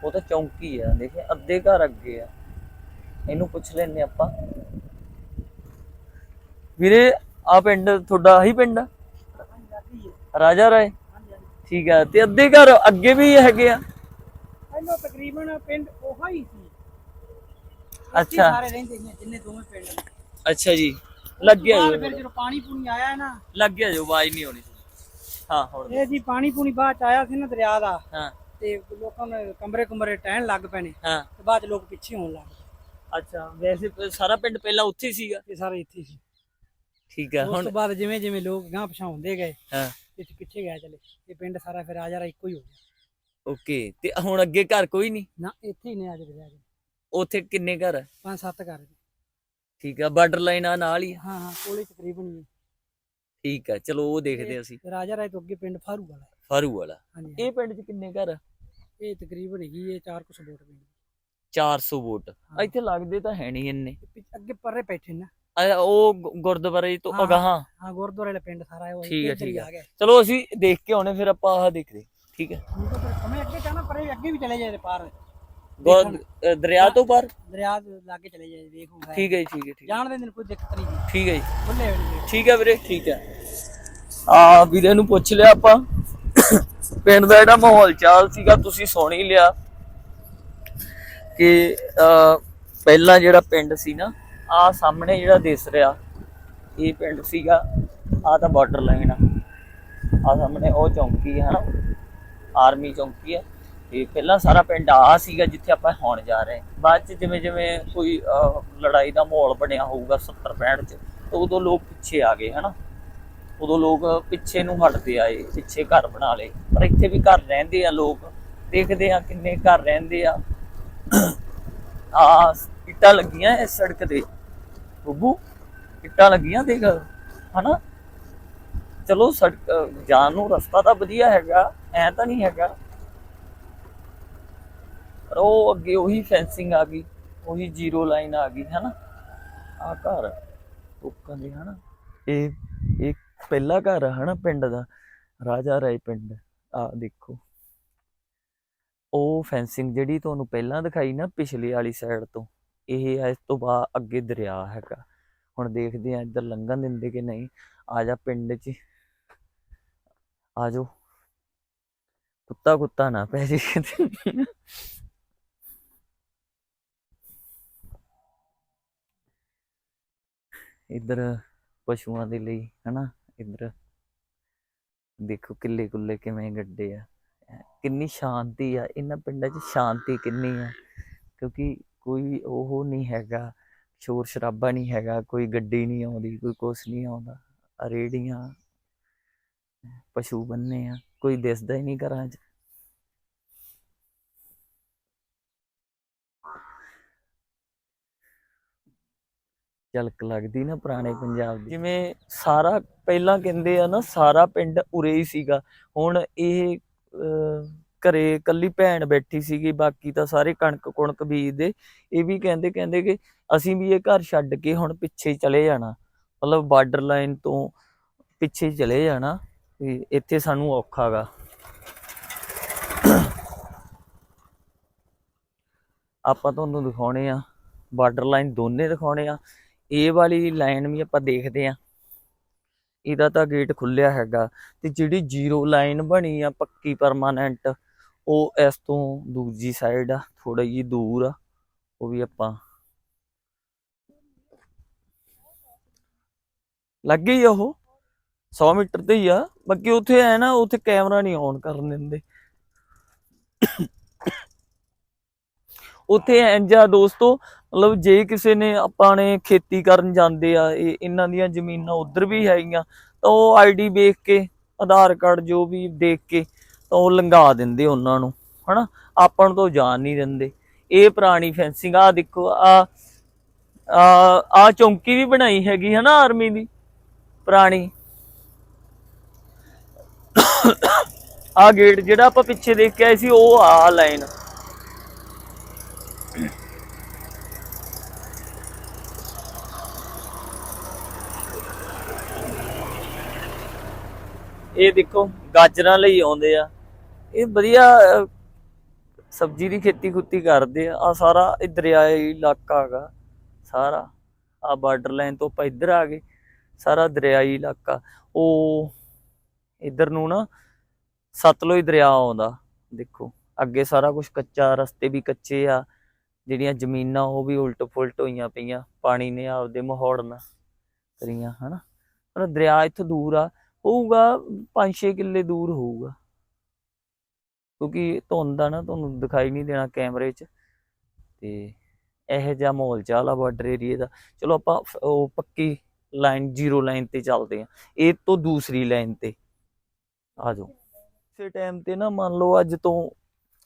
ਉਹ ਤਾਂ ਚੌਂਕੀ ਆ ਦੇਖੇ ਅੱਧੇ ਘਰ ਅੱਗੇ ਆ। ਇਹਨੂੰ ਪੁੱਛ ਲੈਨੇ ਆਪਾਂ। ਵੀਰੇ, ਆ ਪਿੰਡ ਤੁਹਾਡਾ ਆਹੀ ਪਿੰਡ ਆ? ਰਾਜਾ ਰਾਏ? ਠੀਕ ਆ, ਤੇ ਅੱਧੇ ਘਰ ਅੱਗੇ ਵੀ ਹੈਗੇ ਆ? ਪਹਿਲਾਂ ਤਕਰੀਬਨ ਪਿੰਡ ਉਹ ਸੀ। ਅੱਛਾ। ਸਾਰੇ ਰਹਿੰਦੇ ਸੀ ਜਿੰਨੇ ਦੋਵੇਂ ਪਿੰਡ। ਅੱਛਾ ਜੀ। ਲੱਗ ਗਿਆ ਬਾਅਦ ਜੋ ਫਿਰ ਜਦੋਂ ਪਾਣੀ ਪੂਣੀ ਆਇਆ ਨਾ ਲੱਗ ਗਿਆ ਜੋ ਆਵਾਜ਼ ਨਹੀਂ ਆਉਣੀ। ਹਾਂ ਹੁਣ। ਇਹ ਜੀ ਪਾਣੀ ਪੂਣੀ ਬਾਅਦ ਚ ਆਇਆ ਸੀ ਨਾ ਦਰਿਆ ਦਾ ਹਾਂ। ਤੇ ਲੋਕਾਂ ਨੇ ਕਮਰੇ ਕੁਮਰੇ ਟਹਿਣ ਲੱਗ ਪੈਣੇ ਹਾਂ। ਤੇ ਬਾਅਦ ਚ ਲੋਕ ਪਿੱਛੇ ਹੋਣ ਲੱਗ ਗਏ ਅੱਛਾ ਵੈਸੇ ਸਾਰਾ ਪਿੰਡ ਪਹਿਲਾਂ ਉੱਥੇ ਸੀਗਾ। ਇਹ ਸਾਰੇ ਇੱਥੇ ਸੀ। ਠੀਕ ਆ ਉਸ ਹੁਣ। ਤੋਂ ਬਾਅਦ ਜਿਵੇਂ ਜਿਵੇਂ ਲੋਕ ਗਾਂ ਪਛਾਉਂਦੇ ਗਏ ਹਾਂ। ਪਿੱਛੇ ਪਿੱਛੇ ਗਏ ਚਲੇ। ਇਹ ਪਿੰਡ ਸਾਰਾ ਫਿਰ ਆ ਜਾ ਇੱਕੋ ਹੀ ਹੋ ਗਿਆ। ਓਕੇ ਤੇ ਹੁਣ ਅੱਗੇ ਘਰ ਕੋਈ ਨਹੀਂ? ਨਾ ਇੱਥੇ ਹੀ ਨੇ ਅੱਜ ਦੇ ਉੱਥੇ ਕਿੰਨੇ ਘਰ ਆ? ਪੰਜ ਸੱਤ ਘਰ ਜੀ ਠੀਕ ਆ ਬਾਰਡਰ ਲਾਈਨ ਆ ਨਾਲ ਹੀ ਆ। ਹਾਂ ਹਾਂ ਕੋਲੇ ਤਕਰੀਬਨ ਹੀ ਹੈ। ਠੀਕ ਆ ਚਲੋ ਉਹ ਦੇਖਦੇ ਅਸੀਂ ਰਾਜਾ ਰਾਏ ਤੋਂ ਅੱਗੇ ਪਿੰਡ ਫਾਰੂ ਵਾਲਾ ਹੈ। ਫਾਰੂ ਵਾਲਾ ਹਾਂਜੀ ਇਹ ਪਿੰਡ 'ਚ ਕਿੰਨੇ ਘਰ ਆ? ਇਹ ਤਕਰੀਬਨ ਹੈਗੀ ਇਹ ਚਾਰ ਕੁ ਵੋਟ ਪਿੰਡ 400 ਵੋਟ ਹਾਂ। ਇੱਥੇ ਲੱਗਦੇ ਤਾਂ ਹੈ ਨਹੀਂ ਇੰਨੇ ਪਿੱਛੇ- ਅੱਗੇ ਪਰਰੇ ਬੈਠੇ ਨੇ ਨਾ ਆ ਉਹ ਗੁ- ਗੁਰਦੁਆਰੇ ਤੋਂ ਹਾਂ। ਅਗਾਹਾਂ ਹਾਂ ਗੁਰਦੁਆਰੇ ਵਾਲਾ ਪਿੰਡ ਸਾਰਾ ਉਹ ਠੀਕ ਹੈ, ਇੱਧਰ ਹੀ ਠੀਕ ਹੈ। ਆ ਗਿਆ ਚਲੋ ਅਸੀਂ ਦੇਖ ਕੇ ਆਉਣੇ ਫਿਰ ਆਪਾਂ ਆਹ ਦੇਖਦੇ ਠੀਕ ਹੈ ਹੁਣ ਤਾਂ ਫਿਰ ਸਮੇਂ ਅੱਗੇ ਜਾਣਾ ਪਰੇ ਅੱਗੇ ਵੀ ਚਲੇ ਜਾਏ ਪਾਰ ਅ, ਦਰਿਆ ਤੋਂ ਪਾਰ ਦਰਿਆ ਦੇ ਲਾਗੇ ਚਲੇ ਜਾਏ ਦੇਖੂਗਾ ਠੀਕ ਹੈ ਜੀ, ਠੀਕ ਹੈ ਠੀਕ ਹੈ। ਜਾਣ ਦੇ ਦਿਨ ਕੋਈ ਦਿੱਕਤ ਨਹੀਂ ਜੀ। ਠੀਕ ਹੈ ਜੀ। ਖੁੱਲੇ ਹੋਏ ਠੀਕ ਹੈ ਵੀਰੇ ਠੀਕ ਹੈ। ਆ ਵੀਰੇ ਨੂੰ ਪੁੱਛ ਲਿਆ ਆਪਾਂ। ਪਿੰਡ ਦਾ ਜਿਹੜਾ ਮਾਹੌਲ ਚਾਲ ਸੀਗਾ ਤੁਸੀਂ ਸੁਣ ਹੀ ਲਿਆ ਕਿ ਪਹਿਲਾਂ ਜਿਹੜਾ ਪਿੰਡ ਸੀ ਨਾ ਆ ਸਾਹਮਣੇ ਜਿਹੜਾ ਦਿਸ ਰਿਹਾ ਇਹ ਪਿੰਡ ਸੀਗਾ ਆ ਤਾਂ ਬਾਰਡਰ ਲਾਈਨ ਆ। ਆ ਸਾਹਮਣੇ ਉਹ ਚੌਂਕੀ ਹੈ ਨਾ ਆਰਮੀ ਚੌਂਕੀ ਹੈ ਤੇ ਪਹਿਲਾਂ ਸਾਰਾ ਪਿੰਡ ਆ ਸੀਗਾ ਜਿੱਥੇ ਆਪਾਂ ਹੁਣ ਜਾ ਰਹੇ ਬਾਅਦ ਚ ਜਿਵੇਂ ਜਿਵੇਂ ਕੋਈ ਲੜਾਈ ਦਾ ਮਾਹੌਲ ਬਣਿਆ ਹੋਊਗਾ 70 65 ਚ, ਤਾਂ ਉਦੋਂ ਲੋਕ ਪਿੱਛੇ ਆ ਗਏ, ਹਨਾ? ਉਦੋਂ ਲੋਕ ਪਿੱਛੇ ਨੂੰ ਹਟਦੇ ਆਏ, ਪਿੱਛੇ ਘਰ ਬਣਾ ਲਏ। ਪਰ ਇੱਥੇ ਵੀ ਘਰ ਰਹਿੰਦੇ ਆ ਲੋਕ, ਦੇਖਦੇ ਆ ਕਿੰਨੇ ਘਰ ਰਹਿੰਦੇ ਆ। ਆ ਇੱਟਾਂ ਲੱਗੀਆਂ ਇਸ ਸੜਕ ਤੇ। ਬੱਬੂ, ਇੱਟਾਂ ਲੱਗੀਆਂ ਦੇਖ, ਹਨਾ? ਚਲੋ ਸੜਕ ਜਾਣ ਨੂੰ ਰਸਤਾ ਤਾਂ ਵਧੀਆ ਹੈਗਾ, ਐ ਤਾਂ ਨਹੀਂ ਹੈਗਾ। ਪਰ ਉਹ ਅੱਗੇ ਉਹੀ ਫੈਂਸਿੰਗ ਆ ਗਈ, ਉਹੀ ਜ਼ੀਰੋ ਲਾਈਨ ਆ ਗਈ, ਹੈਨਾ? ਆ ਘਰ ਲੋਕਾਂ ਦੇ, ਹਨਾ? ਇਹ ਇਹ ਪਹਿਲਾ ਘਰ ਆ, ਹਨਾ, ਪਿੰਡ ਦਾ? ਰਾਜਾ ਰਾਏ ਪਿੰਡ ਆ ਦੇਖੋ। ਉਹ ਫੈਂਸਿੰਗ ਜਿਹੜੀ ਤੁਹਾਨੂੰ ਪਹਿਲਾਂ ਦਿਖਾਈ ਨਾ ਪਿਛਲੇ ਵਾਲੀ ਸਾਈਡ ਤੋਂ, ਇਹ ਆ ਇਸ ਤੋਂ ਬਾਅਦ ਅੱਗੇ ਦਰਿਆ ਹੈਗਾ। ਹੁਣ ਦੇਖਦੇ ਆ ਇੱਧਰ ਲੰਘਣ ਦਿੰਦੇ ਕਿ ਨਹੀਂ। ਆ ਜਾ ਪਿੰਡ 'ਚ। ਆ ਜਾਓ। ਕੁੱਤਾ ਕੁੱਤਾ ਨਾ ਪੈ ਜੇ ਇੱਧਰ ਪਸ਼ੂਆਂ ਦੇ ਲਈ, ਹਨਾ? ਇੱਧਰ ਦੇਖੋ ਕਿੱਲੇ ਕੁੱਲੇ ਕਿਵੇਂ ਗੱਡੇ ਆ। ਕਿੰਨੀ ਸ਼ਾਂਤੀ ਆ, ਇਹਨਾਂ ਪਿੰਡਾਂ 'ਚ ਸ਼ਾਂਤੀ ਕਿੰਨੀ ਆ। ਕਿਉਂਕਿ ਕੋਈ ਉਹ ਨਹੀਂ ਹੈਗਾ, ਸ਼ੋਰ ਸ਼ਰਾਬਾ ਨਹੀਂ ਹੈਗਾ, ਕੋਈ ਗੱਡੀ ਨਹੀਂ ਆਉਂਦੀ, ਕੋਈ ਕੁਛ ਨਹੀਂ ਆਉਂਦਾ। ਆਹ ਰੇਹੜੀਆਂ ਪਸ਼ੂ ਬੰਨੇ ਆ, ਕੋਈ ਦਿਸਦਾ ਹੀ ਨਹੀਂ ਘਰਾਂ 'ਚ। ਝਲਕ ਲੱਗਦੀ ਨਾ ਪੁਰਾਣੇ ਪੰਜਾਬ ਦੀ। ਜਿਵੇਂ ਸਾਰਾ, ਪਹਿਲਾਂ ਕਹਿੰਦੇ ਆ ਨਾ, ਸਾਰਾ ਪਿੰਡ ਉਰੇ ਹੀ ਸੀਗਾ। ਹੁਣ ਇਹ ਘਰੇ ਕੱਲੀ ਭੈਣ ਬੈਠੀ ਸੀਗੀ, ਬਾਕੀ ਤਾਂ ਸਾਰੇ ਕਣਕ ਕੁਣਕ ਬੀਜਦੇ। ਇਹ ਵੀ ਕਹਿੰਦੇ ਕਹਿੰਦੇ ਕਿ ਅਸੀਂ ਵੀ ਇਹ ਘਰ ਛੱਡ ਕੇ ਹੁਣ ਪਿੱਛੇ ਚਲੇ ਜਾਣਾ। ਮਤਲਬ ਬਾਰਡਰ ਲਾਈਨ ਤੋਂ ਪਿੱਛੇ ਚਲੇ ਜਾਣਾ, ਤੇ ਇੱਥੇ ਸਾਨੂੰ ਔਖਾ ਗਾ। ਆਪਾਂ ਤੁਹਾਨੂੰ ਦਿਖਾਉਣੇ ਆ, ਬਾਰਡਰ ਲਾਈਨ ਦੋਨੇ ਦਿਖਾਉਣੇ ਆ। ਇਹ ਵਾਲੀ ਲਾਈਨ ਵੀ ਆਪਾਂ ਦੇਖਦੇ ਆ ਇਹਦਾ ਤਾਂ ਗੇਟ ਖੁੱਲਿਆ ਹੈਗਾ ਤੇ ਜਿਹੜੀ ਜ਼ੀਰੋ ਲਾਈਨ ਬਣੀ ਆ ਪੱਕੀ ਪਰਮਾਨੈਂਟ ਉਹ ਇਸ ਤੋਂ ਦੂਜੀ ਸਾਈਡ ਆ ਥੋੜਾ ਜਿਹੀ ਦੂਰ ਆ, ਉਹ ਵੀ ਆਪਾਂ ਲੱਗ ਗਈ ਆ ਉਹ। 100 ਮੀਟਰ ਤੇ ਹੀ ਆ, ਬਾਕੀ ਉੱਥੇ ਐ ਨਾ, ਉੱਥੇ ਕੈਮਰਾ ਨਹੀਂ ਔਨ ਕਰਨ ਦਿੰਦੇ। ਉੱਥੇ ਇੰਜ ਦੋਸਤੋ ਮਤਲਬ ਜੇ ਕਿਸੇ ਨੇ, ਆਪਾਂ ਨੇ ਖੇਤੀ ਕਰਨ ਜਾਂਦੇ ਆ, ਇਹ ਇਹਨਾਂ ਦੀਆਂ ਜ਼ਮੀਨਾਂ ਉਧਰ ਵੀ ਹੈਗੀਆਂ, ਤਾਂ ਉਹ ਆਈਡੀ ਵੇਖ ਕੇ, ਆਧਾਰ ਕਾਰਡ ਜੋ ਵੀ ਦੇਖ ਕੇ, ਤਾਂ ਉਹ ਲੰਘਾ ਦਿੰਦੇ ਉਹਨਾਂ ਨੂੰ, ਹਨਾ? ਆਪਾਂ ਨੂੰ ਤਾਂ ਜਾਣ ਨਹੀਂ ਦਿੰਦੇ। ਇਹ ਪੁਰਾਣੀ ਫੈਂਸਿੰਗ ਆ ਦੇਖੋ ਆ ਆ ਚੌਂਕੀ ਵੀ ਬਣਾਈ ਹੈਗੀ, ਹਨਾ ਆਰਮੀ ਦੀ? ਪੁਰਾਣੀ। ਆ ਗੇਟ ਜਿਹੜਾ ਆਪਾਂ ਪਿੱਛੇ ਦੇਖ ਕੇ ਆਏ ਸੀ, ਉਹ ਆ ਲਾਈਨ ਇਹ ਦੇਖੋ, ਗਾਜਰਾਂ ਲਈ ਆਉਂਦੇ ਆ। ਇਹ ਵਧੀਆ ਸਬਜ਼ੀ ਦੀ ਖੇਤੀ ਖੁੱਤੀ ਕਰਦੇ ਆ। ਆ ਸਾਰਾ ਇਹ ਦਰਿਆਈ ਇਲਾਕਾ ਹੈਗਾ, ਸਾਰਾ। ਆ ਬਾਰਡਰ ਲਾਈਨ ਤੋਂ ਆਪਾਂ ਇੱਧਰ ਆ ਗਏ, ਸਾਰਾ ਦਰਿਆਈ ਇਲਾਕਾ। ਉਹ ਇੱਧਰ ਨੂੰ ਨਾ, ਸਤਲੁਜ ਦਰਿਆ ਆਉਂਦਾ, ਦੇਖੋ। ਅੱਗੇ ਸਾਰਾ ਕੁਝ ਕੱਚਾ, ਰਸਤੇ ਵੀ ਕੱਚੇ ਆ। ਜਿਹੜੀਆਂ ਜ਼ਮੀਨਾਂ, ਉਹ ਵੀ ਉਲਟ ਫੁਲਟ ਹੋਈਆਂ ਪਈਆਂ। ਪਾਣੀ ਨੇ ਆਪਦੇ ਮਹੌੜਨਾ ਕਰੀਆਂ, ਹਨਾ। ਪਰ ਦਰਿਆ ਇੱਥੋਂ ਦੂਰ ਆ। ਹੋਊਗਾ 5-6 ਕਿੱਲੇ ਦੂਰ ਹੋਊਗਾ। ਕਿਉਂਕਿ ਧੁੰਦ ਆ ਨਾ, ਤੁਹਾਨੂੰ ਦਿਖਾਈ ਨਹੀਂ ਦੇਣਾ ਕੈਮਰੇ 'ਚ। ਤੇ ਇਹੋ ਜਿਹਾ ਮਾਹੌਲ ਚਾਲ ਬਾਰਡਰ ਏਰੀਏ ਦਾ। ਚਲੋ ਆਪਾਂ ਉਹ ਪੱਕੀ ਲਾਈਨ ਜ਼ੀਰੋ ਲਾਈਨ ਤੇ ਚੱਲਦੇ ਆ ਇਹ ਤੋਂ ਦੂਸਰੀ ਲਾਈਨ ਤੇ। ਆ ਜਾਓ। ਇਸੇ ਟਾਈਮ ਤੇ ਨਾ ਮੰਨ ਲਓ ਅੱਜ ਤੋਂ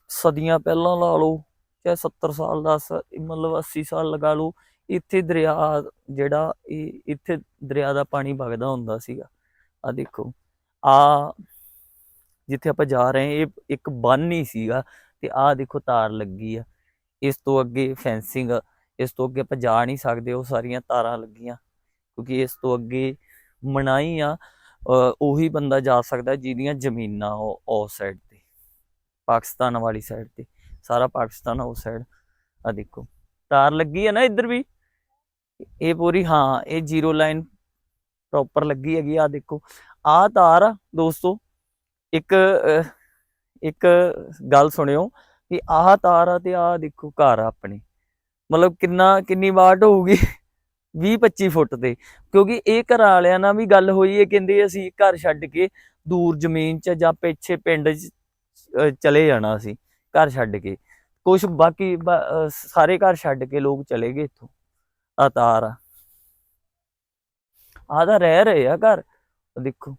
ਸਦੀਆਂ ਪਹਿਲਾਂ ਲਾ ਲਓ, ਚਾਹੇ 70 ਸਾਲ ਦਾ ਮਤਲਬ 80 ਸਾਲ ਲਗਾ ਲਓ, ਇੱਥੇ ਦਰਿਆ ਜਿਹੜਾ, ਇਹ ਇੱਥੇ ਦਰਿਆ ਦਾ ਪਾਣੀ ਵਗਦਾ ਹੁੰਦਾ ਸੀਗਾ। ਆ ਦੇਖੋ ਆ ਜਿੱਥੇ ਆਪਾਂ ਜਾ ਰਹੇ ਇਹ ਇੱਕ ਬੰਨ ਹੀ ਸੀਗਾ ਤੇ ਆ ਦੇਖੋ ਤਾਰ ਲੱਗੀ ਆ। ਇਸ ਤੋਂ ਅੱਗੇ ਫੈਂਸਿੰਗ ਇਸ ਤੋਂ ਅੱਗੇ ਆਪਾਂ ਜਾ ਨਹੀਂ ਸਕਦੇ, ਉਹ ਸਾਰੀਆਂ ਤਾਰਾਂ ਲੱਗੀਆਂ ਕਿਉਂਕਿ ਇਸ ਤੋਂ ਅੱਗੇ ਮਨਾਈ ਆ ਉਹੀ ਬੰਦਾ ਜਾ ਸਕਦਾ ਜਿਹਦੀਆਂ ਜ਼ਮੀਨਾਂ ਉਹ ਉਸ ਸਾਈਡ ਤੇ, ਪਾਕਿਸਤਾਨ ਵਾਲੀ ਸਾਈਡ ਤੇ, ਸਾਰਾ ਪਾਕਿਸਤਾਨ ਉਸ ਸਾਈਡ ਆ ਦੇਖੋ, ਤਾਰ ਲੱਗੀ ਆ ਨਾ ਇੱਧਰ ਵੀ, ਇਹ ਪੂਰੀ, ਹਾਂ, ਇਹ ਜ਼ੀਰੋ ਲਾਈਨ ਪ੍ਰੋਪਰ ਲੱਗੀ ਹੈਗੀ ਆ ਦੇਖੋ। ਆ ਤਾਰ ਆ ਦੋਸਤੋ, ਇੱਕ ਇੱਕ ਗੱਲ ਸੁਣਿਓ ਕਿ ਆਹ ਤਾਰ ਆ ਤੇ ਆਹ ਦੇਖੋ ਘਰ ਆ ਆਪਣੇ। ਮਤਲਬ ਕਿੰਨਾ, ਕਿੰਨੀ ਵਾਟ ਹੋਊਗੀ 20 25 ਫੁੱਟ ਤੇ। ਕਿਉਂਕਿ ਇਹ ਘਰ ਵਾਲਿਆਂ ਨਾਲ ਵੀ ਗੱਲ ਹੋਈ ਹੈ, ਕਹਿੰਦੇ ਅਸੀਂ ਘਰ ਛੱਡ ਕੇ ਦੂਰ ਜ਼ਮੀਨ 'ਚ ਜਾਂ ਪਿੱਛੇ ਪਿੰਡ 'ਚ ਚਲੇ ਜਾਣਾ ਸੀ, ਘਰ ਛੱਡ ਕੇ। ਕੁਝ ਬਾਕੀ ਸਾਰੇ ਘਰ ਛੱਡ ਕੇ ਲੋਕ ਚਲੇ ਗਏ ਇੱਥੋਂ ਆ ਤਾਰ ਆ। ਆਹ ਤਾਂ ਰਹਿ ਰਹੇ ਆ ਘਰ। ਦੇਖੋ,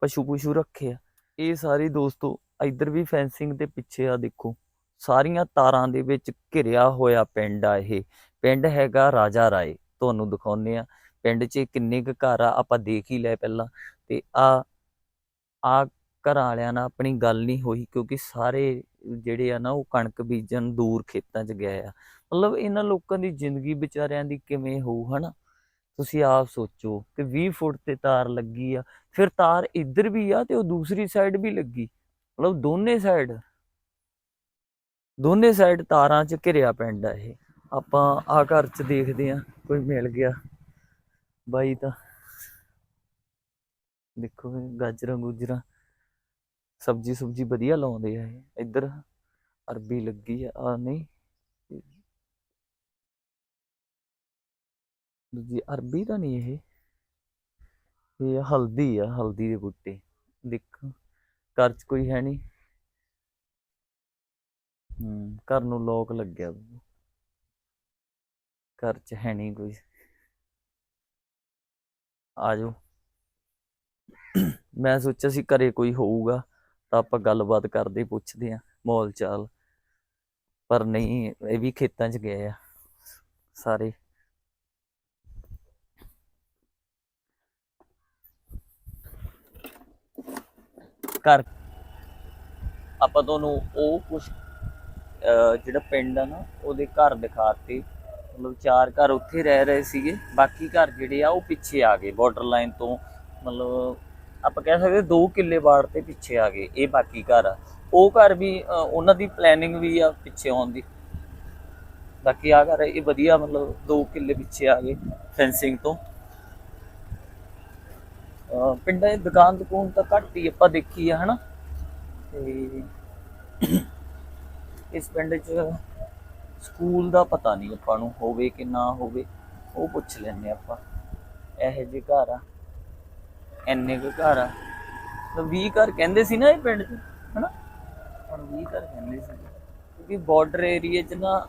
ਪਸ਼ੂ ਪਸ਼ੂ ਰੱਖੇ ਆ। ਇਹ ਸਾਰੇ ਦੋਸਤੋ, ਇੱਧਰ ਵੀ ਫੈਂਸਿੰਗ ਦੇ ਪਿੱਛੇ ਆ ਦੇਖੋ। ਸਾਰੀਆਂ ਤਾਰਾਂ ਦੇ ਵਿੱਚ ਘਿਰਿਆ ਹੋਇਆ ਪਿੰਡ ਆ ਇਹ। ਪਿੰਡ ਹੈਗਾ ਰਾਜਾ ਰਾਏ, ਤੁਹਾਨੂੰ ਦਿਖਾਉਂਦੇ ਆ। ਪਿੰਡ 'ਚ ਕਿੰਨੇ ਕੁ ਘਰ ਆ, ਆਪਾਂ ਦੇਖ ਹੀ ਲੈ ਪਹਿਲਾਂ। ਤੇ ਆ ਆ ਘਰਾਂ ਵਾਲਿਆਂ ਨਾਲ ਆਪਣੀ ਗੱਲ ਨਹੀਂ ਹੋਈ, ਕਿਉਂਕਿ ਸਾਰੇ ਜਿਹੜੇ ਆ ਨਾ, ਉਹ ਕਣਕ ਬੀਜਣ ਦੂਰ ਖੇਤਾਂ 'ਚ ਗਏ ਆ। ਮਤਲਬ ਇਹਨਾਂ ਲੋਕਾਂ ਦੀ ਜ਼ਿੰਦਗੀ ਵਿਚਾਰਿਆਂ ਦੀ ਕਿਵੇਂ ਹੋਊ, ਹਨਾ? ਤੁਸੀਂ ਆਪ ਸੋਚੋ ਕਿ 20 ਫੁੱਟ ਤੇ ਤਾਰ ਲੱਗੀ ਆ, ਫਿਰ ਤਾਰ ਇੱਧਰ ਵੀ ਆ ਤੇ ਉਹ ਦੂਸਰੀ ਸਾਈਡ ਵੀ ਲੱਗੀ। ਮਤਲਬ ਦੋਨੇ ਸਾਈਡ ਦੋਨੇ ਸਾਈਡ ਤਾਰਾਂ 'ਚ ਘਿਰਿਆ ਪਿੰਡ ਆ ਇਹ। ਆਪਾਂ ਆ ਘਰ 'ਚ ਦੇਖਦੇ ਆ ਕੋਈ ਮਿਲ ਗਿਆ। ਬਾਈ ਤਾਂ ਦੇਖੋ ਗਾਜਰਾਂ ਗੁਜਰਾਂ, ਸਬਜੀ ਸੁਬਜੀ ਵਧੀਆ ਲਾਉਂਦੇ ਆ ਇਹ। ਇੱਧਰ ਅਰਬੀ ਲੱਗੀ ਆ ਆ ਨਹੀਂ। ਦੂਜੀ ਅਰਬੀ ਤਾਂ ਨਹੀਂ ਇਹ। ਇਹ ਹਲਦੀ ਆ, ਹਲਦੀ ਦੇ ਬੂਟੇ। ਦੇਖੋ, ਘਰ 'ਚ ਕੋਈ ਹੈ ਨਹੀਂ। ਹੂੰ, ਘਰ ਨੂੰ ਲੋਕ ਲੱਗਿਆ। ਘਰ 'ਚ ਹੈ ਨਹੀਂ ਕੋਈ। ਆ ਜਾਓ ਮੈਂ ਸੋਚਿਆ ਸੀ ਘਰੇ ਕੋਈ ਹੋਊਗਾ, ਤਾਂ ਆਪਾਂ ਗੱਲਬਾਤ ਕਰਦੇ ਪੁੱਛਦੇ ਆ ਮੌਲ ਚਾਲ। ਪਰ ਨਹੀਂ, ਇਹ ਵੀ ਖੇਤਾਂ 'ਚ ਗਏ ਆ। ਸਾਰੇ। ਘਰ। ਆਪਾਂ ਤੁਹਾਨੂੰ ਉਹ ਕੁਛ ਜਿਹੜਾ ਪਿੰਡ ਆ ਨਾ, ਉਹਦੇ ਘਰ ਦਿਖਾਤੇ। ਮਤਲਬ ਚਾਰ ਘਰ ਉੱਥੇ ਰਹਿ ਰਹੇ ਸੀਗੇ। ਬਾਕੀ ਘਰ ਜਿਹੜੇ ਆ, ਉਹ ਪਿੱਛੇ ਆ ਗਏ ਬਾਰਡਰ ਲਾਈਨ ਤੋਂ। ਮਤਲਬ ਆਪਾਂ ਕਹਿ ਸਕਦੇ ਦੋ ਕਿੱਲੇ ਬਾੜ ਤੇ ਪਿੱਛੇ ਆ ਗਏ, ਇਹ ਬਾਕੀ ਘਰ ਆ। ਉਹ ਘਰ ਵੀ ਉਹਨਾਂ ਦੀ ਪਲੈਨਿੰਗ ਵੀ ਆ ਪਿੱਛੇ ਆਉਣ ਦੀ। ਬਾਕੀ ਆ ਘਰ ਇਹ ਵਧੀਆ ਮਤਲਬ ਦੋ ਕਿੱਲੇ ਪਿੱਛੇ ਆ ਗਏ ਫੈਂਸਿੰਗ ਤੋਂ। ਪਿੰਡਾਂ ਦੀ ਦੁਕਾਨ ਦੁਕਾਨ ਤਾਂ ਘੱਟ ਹੀ ਆਪਾਂ ਦੇਖੀ ਆ, ਹਨਾ? ਤੇ ਇਸ ਪਿੰਡ 'ਚ ਸਕੂਲ ਦਾ ਪਤਾ ਨਹੀਂ ਆਪਾਂ ਨੂੰ ਹੋਵੇ ਕਿ ਨਾ ਹੋਵੇ, ਉਹ ਪੁੱਛ ਲੈਂਦੇ ਆਪਾਂ। ਇਹੋ ਜਿਹੇ ਘਰ ਆ, ਇੰਨੇ ਕੁ ਘਰ ਆ। ਤਾਂ 20 ਘਰ ਕਹਿੰਦੇ ਸੀ ਨਾ ਇਹ ਪਿੰਡ 'ਚ, ਹਨਾ? ਹੁਣ 20 ਘਰ ਕਹਿੰਦੇ ਸੀ। ਕਿਉਂਕਿ ਬਾਰਡਰ ਏਰੀਏ 'ਚ ਨਾ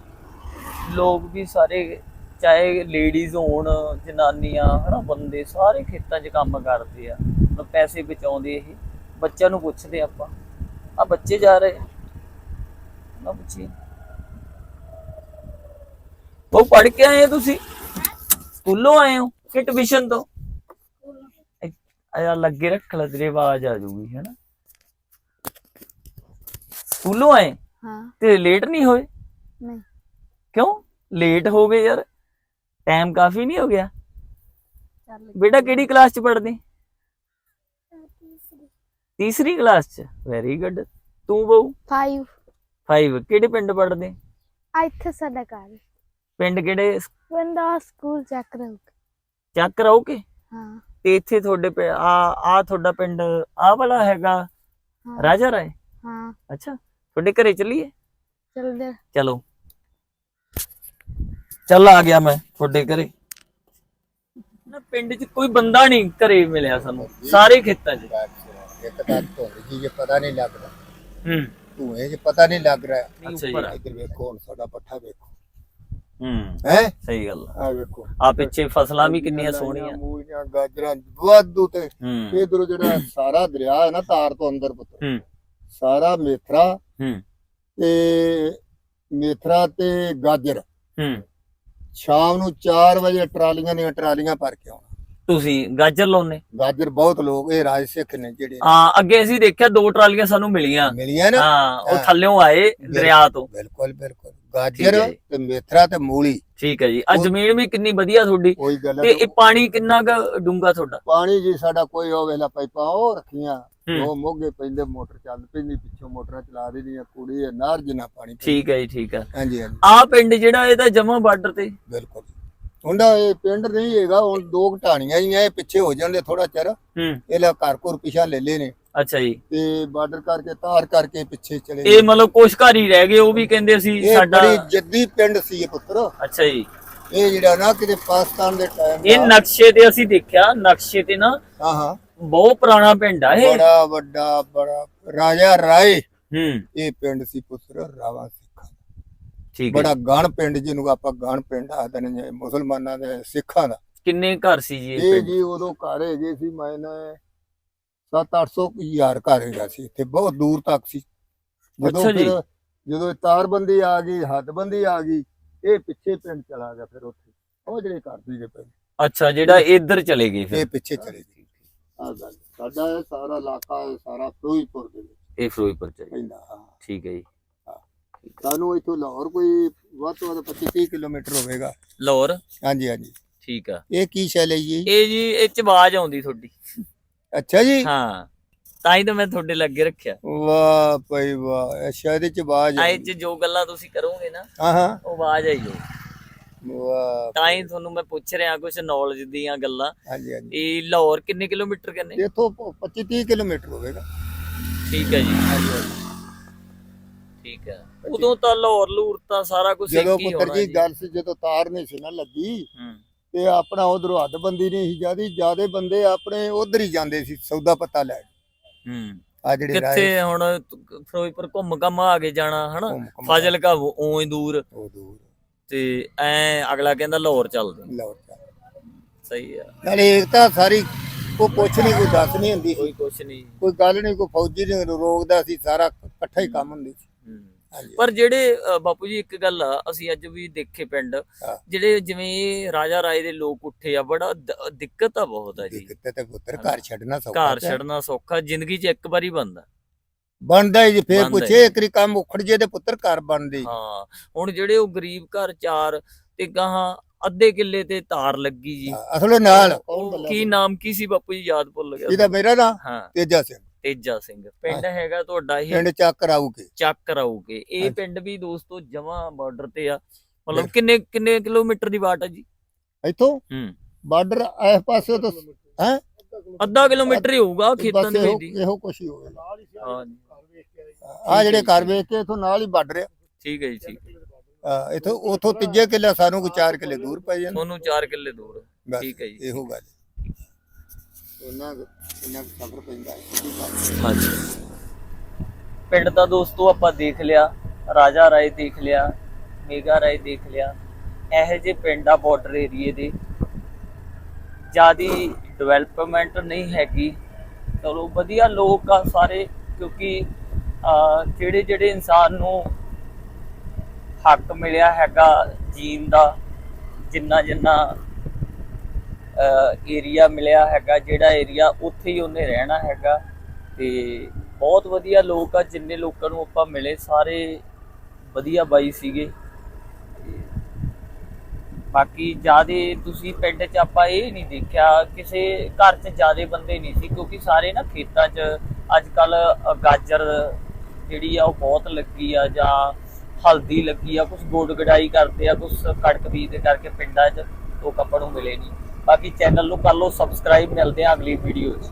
ਲੋਕ ਵੀ ਸਾਰੇ ਚਾਹੇ ਲੇਡੀਜ਼ ਹੋਣ ਜਨਾਨੀਆਂ ਹਨਾ ਬੰਦੇ ਸਾਰੇ ਖੇਤਾਂ 'ਚ ਕੰਮ ਕਰਦੇ ਆ। ਪੈਸੇ ਬਚਾਉਂਦੇ ਇਹ। ਬੱਚਿਆਂ ਨੂੰ ਪੁੱਛਦੇ ਆਪਾਂ ਆ ਬੱਚੇ ਜਾ ਰਹੇ। ਨਾ ਪੁੱਛੀ ਉਹ ਪੜ ਕੇ ਆਏ ਤੁਸੀਂ? ਸਕੂਲੋਂ ਆਏ ਹੋ? ਕਿ ਟਿਊਸ਼ਨ ਤੋਂ? ਆ ਲੱਗੇ ਰੱਖ ਲੈ ਤੇਰੀ ਆਵਾਜ਼ ਆ ਜਾਊਗੀ ਹੈਨਾ। ਸਕੂਲੋਂ ਆਏ? ਹਾਂ। ਤੇ ਲੇਟ ਨਹੀਂ ਹੋਏ? ਨਹੀਂ। ਕਿਉਂ? ਲੇਟ ਹੋ ਗਏ ਯਾਰ। ਟਾਈਮ ਕਾਫੀ ਨਹੀਂ ਹੋ ਗਿਆ। ਚੱਲ ਬੇਟਾ ਕਿਹੜੀ ਕਲਾਸ ਚ ਪੜ੍ਹਦੇ? ਤੀਸਰੀ। ਕਲਾਸ ਚ। ਵੈਰੀ ਗੁੱਡ ਤੂੰ ਬਹੂ? 5 5 ਕਿਹੜੇ ਪਿੰਡ ਪੜ੍ਹਦੇ? ਆ ਇੱਥੇ ਸਾਡਾ ਘਰ। ਪਿੰਡ ਕਿਹੜੇ? ਬੰਦਾ ਸਕੂਲ ਚੱਕ ਰਹੂ ਚੱਕ ਰਹੋ ਕੇ? ਹਾਂ। ਤੇ ਇੱਥੇ ਤੁਹਾਡੇ ਪਿੰ- ਆ ਆ ਤੁਹਾਡਾ ਪਿੰਡ ਆ ਵਾਲਾ ਹੈਗਾ। ਹਾਂ। ਰਾਜਾ ਰਾਏ? ਹਾਂ। ਅੱਛਾ। ਤੁਹਾਡੇ ਘਰੇ ਚੱਲੀਏ? ਚਲਦੇ ਚਲੋ। ਚੱਲ ਆ ਗਿਆ ਮੈਂ ਤੁਹਾਡੇ ਘਰੇ। ਨਾ ਪਿੰਡ 'ਚ ਕੋਈ ਬੰਦਾ ਨਹੀਂ ਘਰੇ ਮਿਲਿਆ ਸਾਨੂੰ ਸਾਰੇ ਖੇਤਾਂ 'ਚ। ਇੱਕ ਤਾਂ ਧੁੰਦ ਜੀ ਜੇ ਪਤਾ ਨਹੀਂ ਲੱਗਦਾ ਹੂੰ। ਧੂਏ 'ਚ ਪਤਾ ਨਹੀਂ ਲੱਗ ਰਿਹਾ। ਅੱਛਾ ਜੀ। ਇੱਧਰ ਵੇਖੋ ਹੁਣ ਸਾਡਾ ਪੱਠਾ ਵੇਖੋ। ਹੂੰ। ਹੈ? ਸਹੀ ਗੱਲ ਆ। ਆ ਵੇਖੋ। ਆ ਪਿੱਛੇ ਫਸਲਾਂ ਵੀ ਕਿੰਨੀਆਂ ਸੋਹਣੀਆਂ। ਮੂਲੀਆਂ ਗਾਜਰਾਂ ਵਾਧੂ ਤੇ ਹੂੰ। ਇਧਰੋਂ ਜਿਹੜਾ ਸਾਰਾ ਦਰਿਆ ਹੈ ਨਾ ਤਾਰ ਤੋਂ ਅੰਦਰ ਪੁੱਤਰ ਹੂੰ। ਸਾਰਾ ਮੇਥਰਾ ਹੂੰ। ਤੇ ਮੇਥਰਾ ਤੇ ਗਾਜਰ। ਹੂੰ। ਸ਼ਾਮ ਨੂੰ 4 ਵਜੇ ਟਰਾਲੀਆਂ ਦੀਆਂ ਟਰਾਲੀਆਂ ਭਰ ਕੇ ਆਉਣਾ। ਤੁਸੀਂ ਗਾਜਰ ਲਾਉਨੇ ਗਾਜਰ ਬਹੁਤ ਲੋਕ ਇਹ ਰਾਜ ਸਿੱਖ ਨੇ ਜਿਹੜੇ ਹਾਂ ਅੱਗੇ ਅਸੀਂ ਦੇਖਿਆ ਦੋ ਟਰਾਲੀਆਂ ਸਾਨੂੰ ਮਿਲੀਆਂ। ਮਿਲੀਆਂ ਨਾ? ਹਾਂ ਉਹ ਹਾਂ। ਥੱਲਿਓਂ ਆਏ ਦਰਿਆ ਤੋਂ। ਬਿਲਕੁਲ ਬਿਲਕੁਲ। ਗਾਜਰ। ਤੇ ਮੇਥਰਾ ਤੇ ਮੂਲੀ। ਠੀਕ ਹੈ ਜੀ। ਆ ਜ਼ਮੀਨ ਵੀ ਕਿੰਨੀ ਵਧੀਆ ਤੁਹਾਡੀ। ਤੇ ਇਹ ਪਾਣੀ ਕਿੰਨਾ ਡੂੰਗਾ ਤੁਹਾਡਾ? ਪਾਣੀ ਜੀ ਸਾਡਾ ਕੋਈ ਉਹ ਵੇਲਾ ਪਾਈਪਾਂ ਉਹ ਰੱਖੀਆਂ। ਉਹ ਮੋਗੇ ਪੈਂਦੇ ਮੋਟਰ ਚੱਲ ਪੈਂਦੀ ਪਿੱਛੋਂ ਮੋਟਰਾਂ ਚਲਾ ਦੇਦੀਆਂ ਕੁੜੀ ਹੈ ਨਾਰ ਜਿੰਨਾ ਪਾਣੀ। ਠੀਕ ਹੈ ਜੀ ਠੀਕ ਹੈ। ਹਾਂਜੀ ਹਾਂਜੀ। ਆ ਪਿੰਡ ਜਿਹੜਾ ਇਹਦਾ ਜਮਾ ਬਾਰਡਰ ਤੇ। ਬਿਲਕੁਲ। ਹੁੰਦਾ ਇਹ ਪਿੰਡ ਨਹੀਂ ਹੈਗਾ ਹੁਣ ਦੋ ਘਟਾਣੀਆਂ ਹੀ ਆ ਇਹ ਪਿੱਛੇ ਹੋ ਜਾਂਦੇ ਥੋੜਾ ਚਿਰ। ਹੂੰ। ਇਹਲਾ ਘਰ ਘਰ ਪਿਛਾ ਲੈ ਲਏ ਨੇ। ਅੱਛਾ ਜੀ। ਤੇ ਬਾਰਡਰ ਕਰਕੇ ਤਾਰ ਕਰਕੇ ਪਿੱਛੇ ਚਲੇ ਇਹ ਮਤਲਬ ਕੁਛ ਘਰ ਹੀ ਰਹਿ ਗਏ ਉਹ ਵੀ ਕਹਿੰਦੇ ਸੀ ਇਹ ਸਾਡਾ ਬੜੀ ਜੱਦੀ ਪਿੰਡ ਸੀ ਇਹ ਪੁੱਤਰ। ਅੱਛਾ ਜੀ। ਇਹ ਜਿਹੜਾ ਨਾ ਕਿਤੇ ਪਾਕਿਸਤਾਨ ਦੇ ਟਾਈਮ ਇਹ ਨਕਸ਼ੇ ਤੇ ਅਸੀਂ ਦੇਖਿਆ ਨਕਸ਼ੇ ਤੇ ਨਾ ਹਾਂ ਹਾਂ। ਬਹੁਤ ਪੁਰਾਣਾ ਪਿੰਡ ਆ ਇਹ। ਬੜਾ ਵੱਡਾ ਬੜਾ ਰਾਜਾ ਰਾਏ। ਹੂੰ। ਇਹ ਪਿੰਡ ਸੀ ਪੁੱਤਰ ਰਾਵਾ ਸਿੱਖਾਂ ਦਾ। ਠੀਕ ਹੈ। ਬੜਾ ਗਣ ਪਿੰਡ ਜਿਹਨੂੰ ਆਪਾਂ ਗਣ ਪਿੰਡ ਆਖਦੇ ਨੇ ਮੁਸਲਮਾਨਾਂ ਦੇ ਸਿੱਖਾਂ ਦਾ। ਕਿੰਨੇ ਘਰ ਸੀ ਜੀ ਇਹ ਇਹ ਪਿੰਡ? ਜੀ ਉਦੋਂ ਘਰ ਹੈਗੇ ਸੀ ਮੈਨੇ 7-800 ਹਜ਼ਾਰ ਘਰ ਹੈਗਾ ਸੀ ਇੱਥੇ ਬਹੁਤ ਦੂਰ ਤੱਕ ਸੀ। ਜਦੋਂ ਅੱਛਾ ਜੀ। ਫਿਰ ਜਦੋਂ ਇਹ ਤਾਰਬੰਦੀ ਆ ਗਈ ਹੱਦਬੰਦੀ ਆ ਗਈ ਇਹ ਪਿੱਛੇ ਪਿੰਡ ਚਲਾ ਗਿਆ ਫਿਰ ਉੱਥੇ। ਉਹ ਜਿਹੜੇ ਘਰ ਸੀਗੇ ਪਿੰਡ। ਅੱਛਾ ਜਿਹੜਾ ਇੱਧਰ ਚਲੇ ਗਏ ਇਹ ਫਿਰ ਪਿੱਛੇ ਚਲੇ ਗਏ। ਸਾਡਾ ਇਹ ਸਾਰਾ ਇਲਾਕਾ ਇਹ ਸਾਰਾ ਫਿਰੋਜ਼ਪੁਰ ਦੇ ਵਿੱਚ। ਇਹ ਫਿਰੋਜ਼ਪੁਰ ਚ ਹੈ। ਪੈਂਦਾ ਹਾਂ। ਠੀਕ ਹੈ ਜੀ। ਸਾਨੂੰ ਇੱਥੋਂ ਲਾਹੌਰ ਕੋਈ ਵੱਧ ਤੋਂ ਵੱਧ 25 ਕਿਲੋਮੀਟਰ ਹੋਵੇਗਾ। ਲਾਹੌਰ? ਹਾਂਜੀ ਹਾਂਜੀ। ਠੀਕ ਆ। ਇਹ ਕੀ ਸ਼ੈ ਲਈ ਜੀ? ਇਹ ਜੀ ਇਹ ਚ ਆਵਾਜ਼ ਆਉਂਦੀ ਤੁਹਾਡੀ। ਅੱਛਾ ਜੀ? ਹਾਂ। ਤਾਂ ਹੀ ਤਾਂ ਮੈਂ ਤੁਹਾਡੇ ਲੱਗੇ ਰੱਖਿਆ। ਵਾਹ ਭਾਈ ਵਾਹ ਅੱਛਾ ਇਹਦੇ ਚ ਬਾਜ ਆਏ ਚ ਜੋ ਗੱਲਾਂ ਤੁਸੀਂ ਕਰੋਗੇ ਨਾ ਹਾਂ ਹਾਂ। ਉਹ ਆਵਾਜ਼ ਆਈ ਜੋ ਤਾਂ ਹੀ ਤੁਹਾਨੂੰ ਮੈਂ ਪੁੱਛ ਰਿਹਾ ਕੁਝ ਨੌਲੇਜ ਦੀਆਂ ਗੱਲਾਂ। ਹਾਂਜੀ ਹਾਂਜੀ। ਇਹ ਲਾਹੌਰ ਕਿੰਨੇ ਕਿਲੋਮੀਟਰ ਕਹਿੰਦੇ? ਇੱਥੋਂ 25 30 ਕਿਲੋਮੀਟਰ ਹੋਵੇਗਾ। ਠੀਕ ਹੈ ਜੀ। ਹਾਂਜੀ ਹਾਂਜੀ। ਠੀਕ ਹੈ। ਉਦੋਂ ਤਾਂ ਲਾਹੌਰ ਲੂਰ ਤਾਂ ਸਾਰਾ ਕੁਝ ਇੱਕ ਹੀ ਹੋਣਾ ਜੀ ਜੀ। ਗੱਲ ਸੀ ਜਦੋਂ ਤਾਰ ਨਹੀਂ ਸੀ ਨਾ ਲੱਗੀ ਤੇ ਆਪਣਾ ਉਧਰੋਂ ਹੱਦਬੰਦੀ ਨਹੀਂ ਸੀ ਜਿਆਦੀ ਜਿਆਦੇ ਬੰਦੇ ਆਪਣੇ ਉਧਰ ਹੀ ਜਾਂਦੇ ਸੀ ਸੌਦਾ ਪਤਾ ਲੈ ਹੂੰ। ਆ ਜਿਹੜੇ ਕਿੱਥੇ ਹੁਣ ਫਿਰੋਜ਼ਪੁਰ ਘੁੰਮ ਘੰਮ ਆ ਕੇ ਜਾਣਾ ਹਨਾ? ਫਾਜ਼ਿਲਕਾ ਉਵੇਂ ਦੂਰ। ਉਹ ਦੂਰ। ਤੇ ਐ ਅਗਲਾ ਕਹਿੰਦਾ ਲਾਹੌਰ ਚੱਲਦੇ ਜਾ ਸਹੀ ਆ। ਨਾਲੇ ਏਕਤਾ ਸਾਰੀ ਕੋਈ ਪੁੱਛ ਨਹੀਂ ਕੋਈ ਦੱਸ ਨਹੀਂ ਹੁੰਦੀ। ਕੋਈ ਕੁਛ ਨਹੀਂ। ਕੋਈ ਗੱਲ ਨਹੀਂ ਕੋਈ ਫੌਜੀ ਨਹੀਂ ਰੋਕਦਾ ਸੀ ਸਾਰਾ ਇਕੱਠਾ ਹੀ ਕੰਮ ਹੁੰਦੀ ਸੀ। ਹੂੰ। ਹਾਂਜੀ। ਪਰ ਜਿਹੜੇ ਅ, ਬਾਪੂ ਜੀ ਇੱਕ ਗੱਲ ਆ ਅਸੀਂ ਅੱਜ ਵੀ ਦੇਖੇ ਪਿੰਡ ਹਾਂ। ਜਿਹੜੇ ਜਿਵੇਂ ਰਾਜਾ ਰਾਏ ਦੇ ਲੋਕ ਉੱਠੇ ਆ ਬੜਾ ਦ- ਦਿੱਕਤ ਆ ਬਹੁਤ ਆ ਜੀ। ਕਿਤੇ ਤੇ ਪੁੱਤਰ ਘਰ ਛੱਡਣਾ ਸੌਖਾ ਘਰ ਛੱਡਣਾ ਸੌਖਾ ਜ਼ਿੰਦਗੀ 'ਚ ਇੱਕ ਵਾਰੀ ਬੰਦਾ ਬਣਦਾ ਹੀ ਜੀ ਫੇਰ ਬਣਦਾ ਹੀ। ਇੱਕਰੀ ਕੰਮ ਉਖੜ ਜੇ ਤੇ ਪੁੱਤਰ ਘਰ ਬਣਦੇ ਹੀ। ਹਾਂ ਹੁਣ ਜਿਹੜੇ ਉਹ ਗਰੀਬ ਘਰ ਚਾਰ ਤੇ ਗਾਹਾਂ ਅੱਧੇ ਕਿੱਲੇ ਤੇ ਤਾਰ ਲੱਗੀ ਜੀ। ਅਸਲੇ ਨਾਲ। ਉਹ ਕੀ ਨਾਮ ਕੀ ਸੀ ਬਾਪੂ ਜੀ ਯਾਦ ਭੁੱਲ ਗਿਆ ਇਹਦਾ ਮੇਰਾ ਨਾਂ ਹਾਂ। ਤੇਜਾ ਸਿੰਘ। ਤੇਜਾ ਸਿੰਘ। ਪਿੰਡ ਹੈਗਾ ਤੁਹਾਡਾ ਇਹ। ਪਿੰਡ ਚੱਕ ਰਾਊਕੇ ਚੱਕ ਰਹੂਗੇ ਇਹ ਹਾਂਜੀ। ਪਿੰਡ ਵੀ ਦੋਸਤੋ ਜਮਾ ਬਾਰਡਰ ਤੇ ਆ। ਮਤਲਬ ਕਿੰਨੇ ਕਿੰਨੇ ਕਿਲੋਮੀਟਰ ਦੀ ਵਾਟ ਆ ਜੀ? ਇੱਥੋਂ? ਹੂੰ। ਬਾਰਡਰ ਇਸ ਪਾਸੇ ਤੋਂ ਹੈ? ਅੱਧਾ ਕਿਲੋਮੀਟਰ ਹੀ ਹੋਊਗਾ ਖੇਤਾਂ ਦੇ ਵਿੱਚ ਦੀ ਇਹੋ ਕੁਛ ਹੀ ਹੋਵੇਗਾ ਹਾਂ ਜੀ, ਆ ਜਿਹੜੇ ਘਰ ਵੇਖ ਕੇ ਇਥੋਂ ਨਾਲ ਹੀ ਬਾਰਡਰ ਆ ਠੀਕ ਹੈ ਜੀ ਠੀਕ ਇੱਥੋਂ ਉਥੋਂ ਤੀਜੇ ਕਿੱਲੇ ਸਾਨੂੰ ਕੋ 4 ਕਿੱਲੇ ਦੂਰ ਪੈ ਜਾਂਦੇ ਤੁਹਾਨੂੰ 4 ਕਿੱਲੇ ਦੂਰ। ਠੀਕ ਹੈ ਜੀ। ਇਹੋ ਗੱਲ। ਇਹਨਾਂ ਇਹਨਾਂ ਸਫਰ ਪੈਂਦਾ ਹਾਂਜੀ। ਪਿੰਡ ਦਾ ਦੋਸਤੋ ਆਪਾਂ ਦੇਖ ਲਿਆ ਰਾਜਾ ਰਾਏ ਦੇਖ ਲਿਆ ਮੇਗਾ ਰਾਏ ਦੇਖ ਲਿਆ। ਇਹੋ ਜਿਹੇ ਪਿੰਡ ਆ ਬਾਰਡਰ ਏਰੀਏ ਦੇ। ਜਿਆਦੀ ਡਿਵੈਲਪਮੈਂਟ ਨਹੀਂ ਹੈਗੀ। ਚਲੋ ਵਧੀਆ ਲੋਕ ਆ ਸਾਰੇ ਕਿਉਂਕਿ ਜਿਹੜੇ ਜਿਹੜੇ ਇਨਸਾਨ ਨੂੰ ਹੱਕ ਮਿਲਿਆ ਹੈਗਾ ਜੀਣ ਦਾ, ਜਿੰਨਾ ਜਿੰਨਾ ਏਰੀਆ ਮਿਲਿਆ ਹੈਗਾ, ਜਿਹੜਾ ਏਰੀਆ ਉੱਥੇ ਹੀ ਉਹਨੇ ਰਹਿਣਾ ਹੈਗਾ ਤੇ ਬਹੁਤ ਵਧੀਆ ਲੋਕ ਆ, ਜਿੰਨੇ ਲੋਕਾਂ ਨੂੰ ਆਪਾਂ ਮਿਲੇ, ਸਾਰੇ ਵਧੀਆ ਬਾਈ ਸੀਗੇ। ਤੇ ਬਾਕੀ ਜਿਆਦੇ ਤੁਸੀਂ ਪਿੰਡ 'ਚ ਆਪਾਂ ਇਹ ਨਹੀਂ ਦੇਖਿਆ, ਕਿਸੇ ਘਰ 'ਚ ਜਿਆਦੇ ਬੰਦੇ ਨਹੀਂ ਸੀ, ਕਿਉਂਕਿ ਸਾਰੇ ਨਾ ਖੇਤਾਂ 'ਚ, ਅੱਜ ਕੱਲ ਗਾਜਰ ਜਿਹੜੀ ਆ ਉਹ ਬਹੁਤ ਲੱਗੀ ਆ ਜਾਂ ਹਲਦੀ ਲੱਗੀ ਆ ਕੁਝ ਗੋਡ ਗਡਾਈ ਕਰਦੇ ਆ ਕੁਝ ਕਣਕ ਬੀਜਦੇ ਕਰਕੇ ਪਿੰਡਾਂ 'ਚ ਲੋਕ ਆਪਾਂ ਨੂੰ ਮਿਲੇ ਨਹੀਂ ਬਾਕੀ ਚੈਨਲ ਨੂੰ ਕਰ ਲਓ ਸਬਸਕ੍ਰਾਈਬ ਮਿਲਦੇ ਆ ਅਗਲੀ ਵੀਡੀਓ 'ਚ।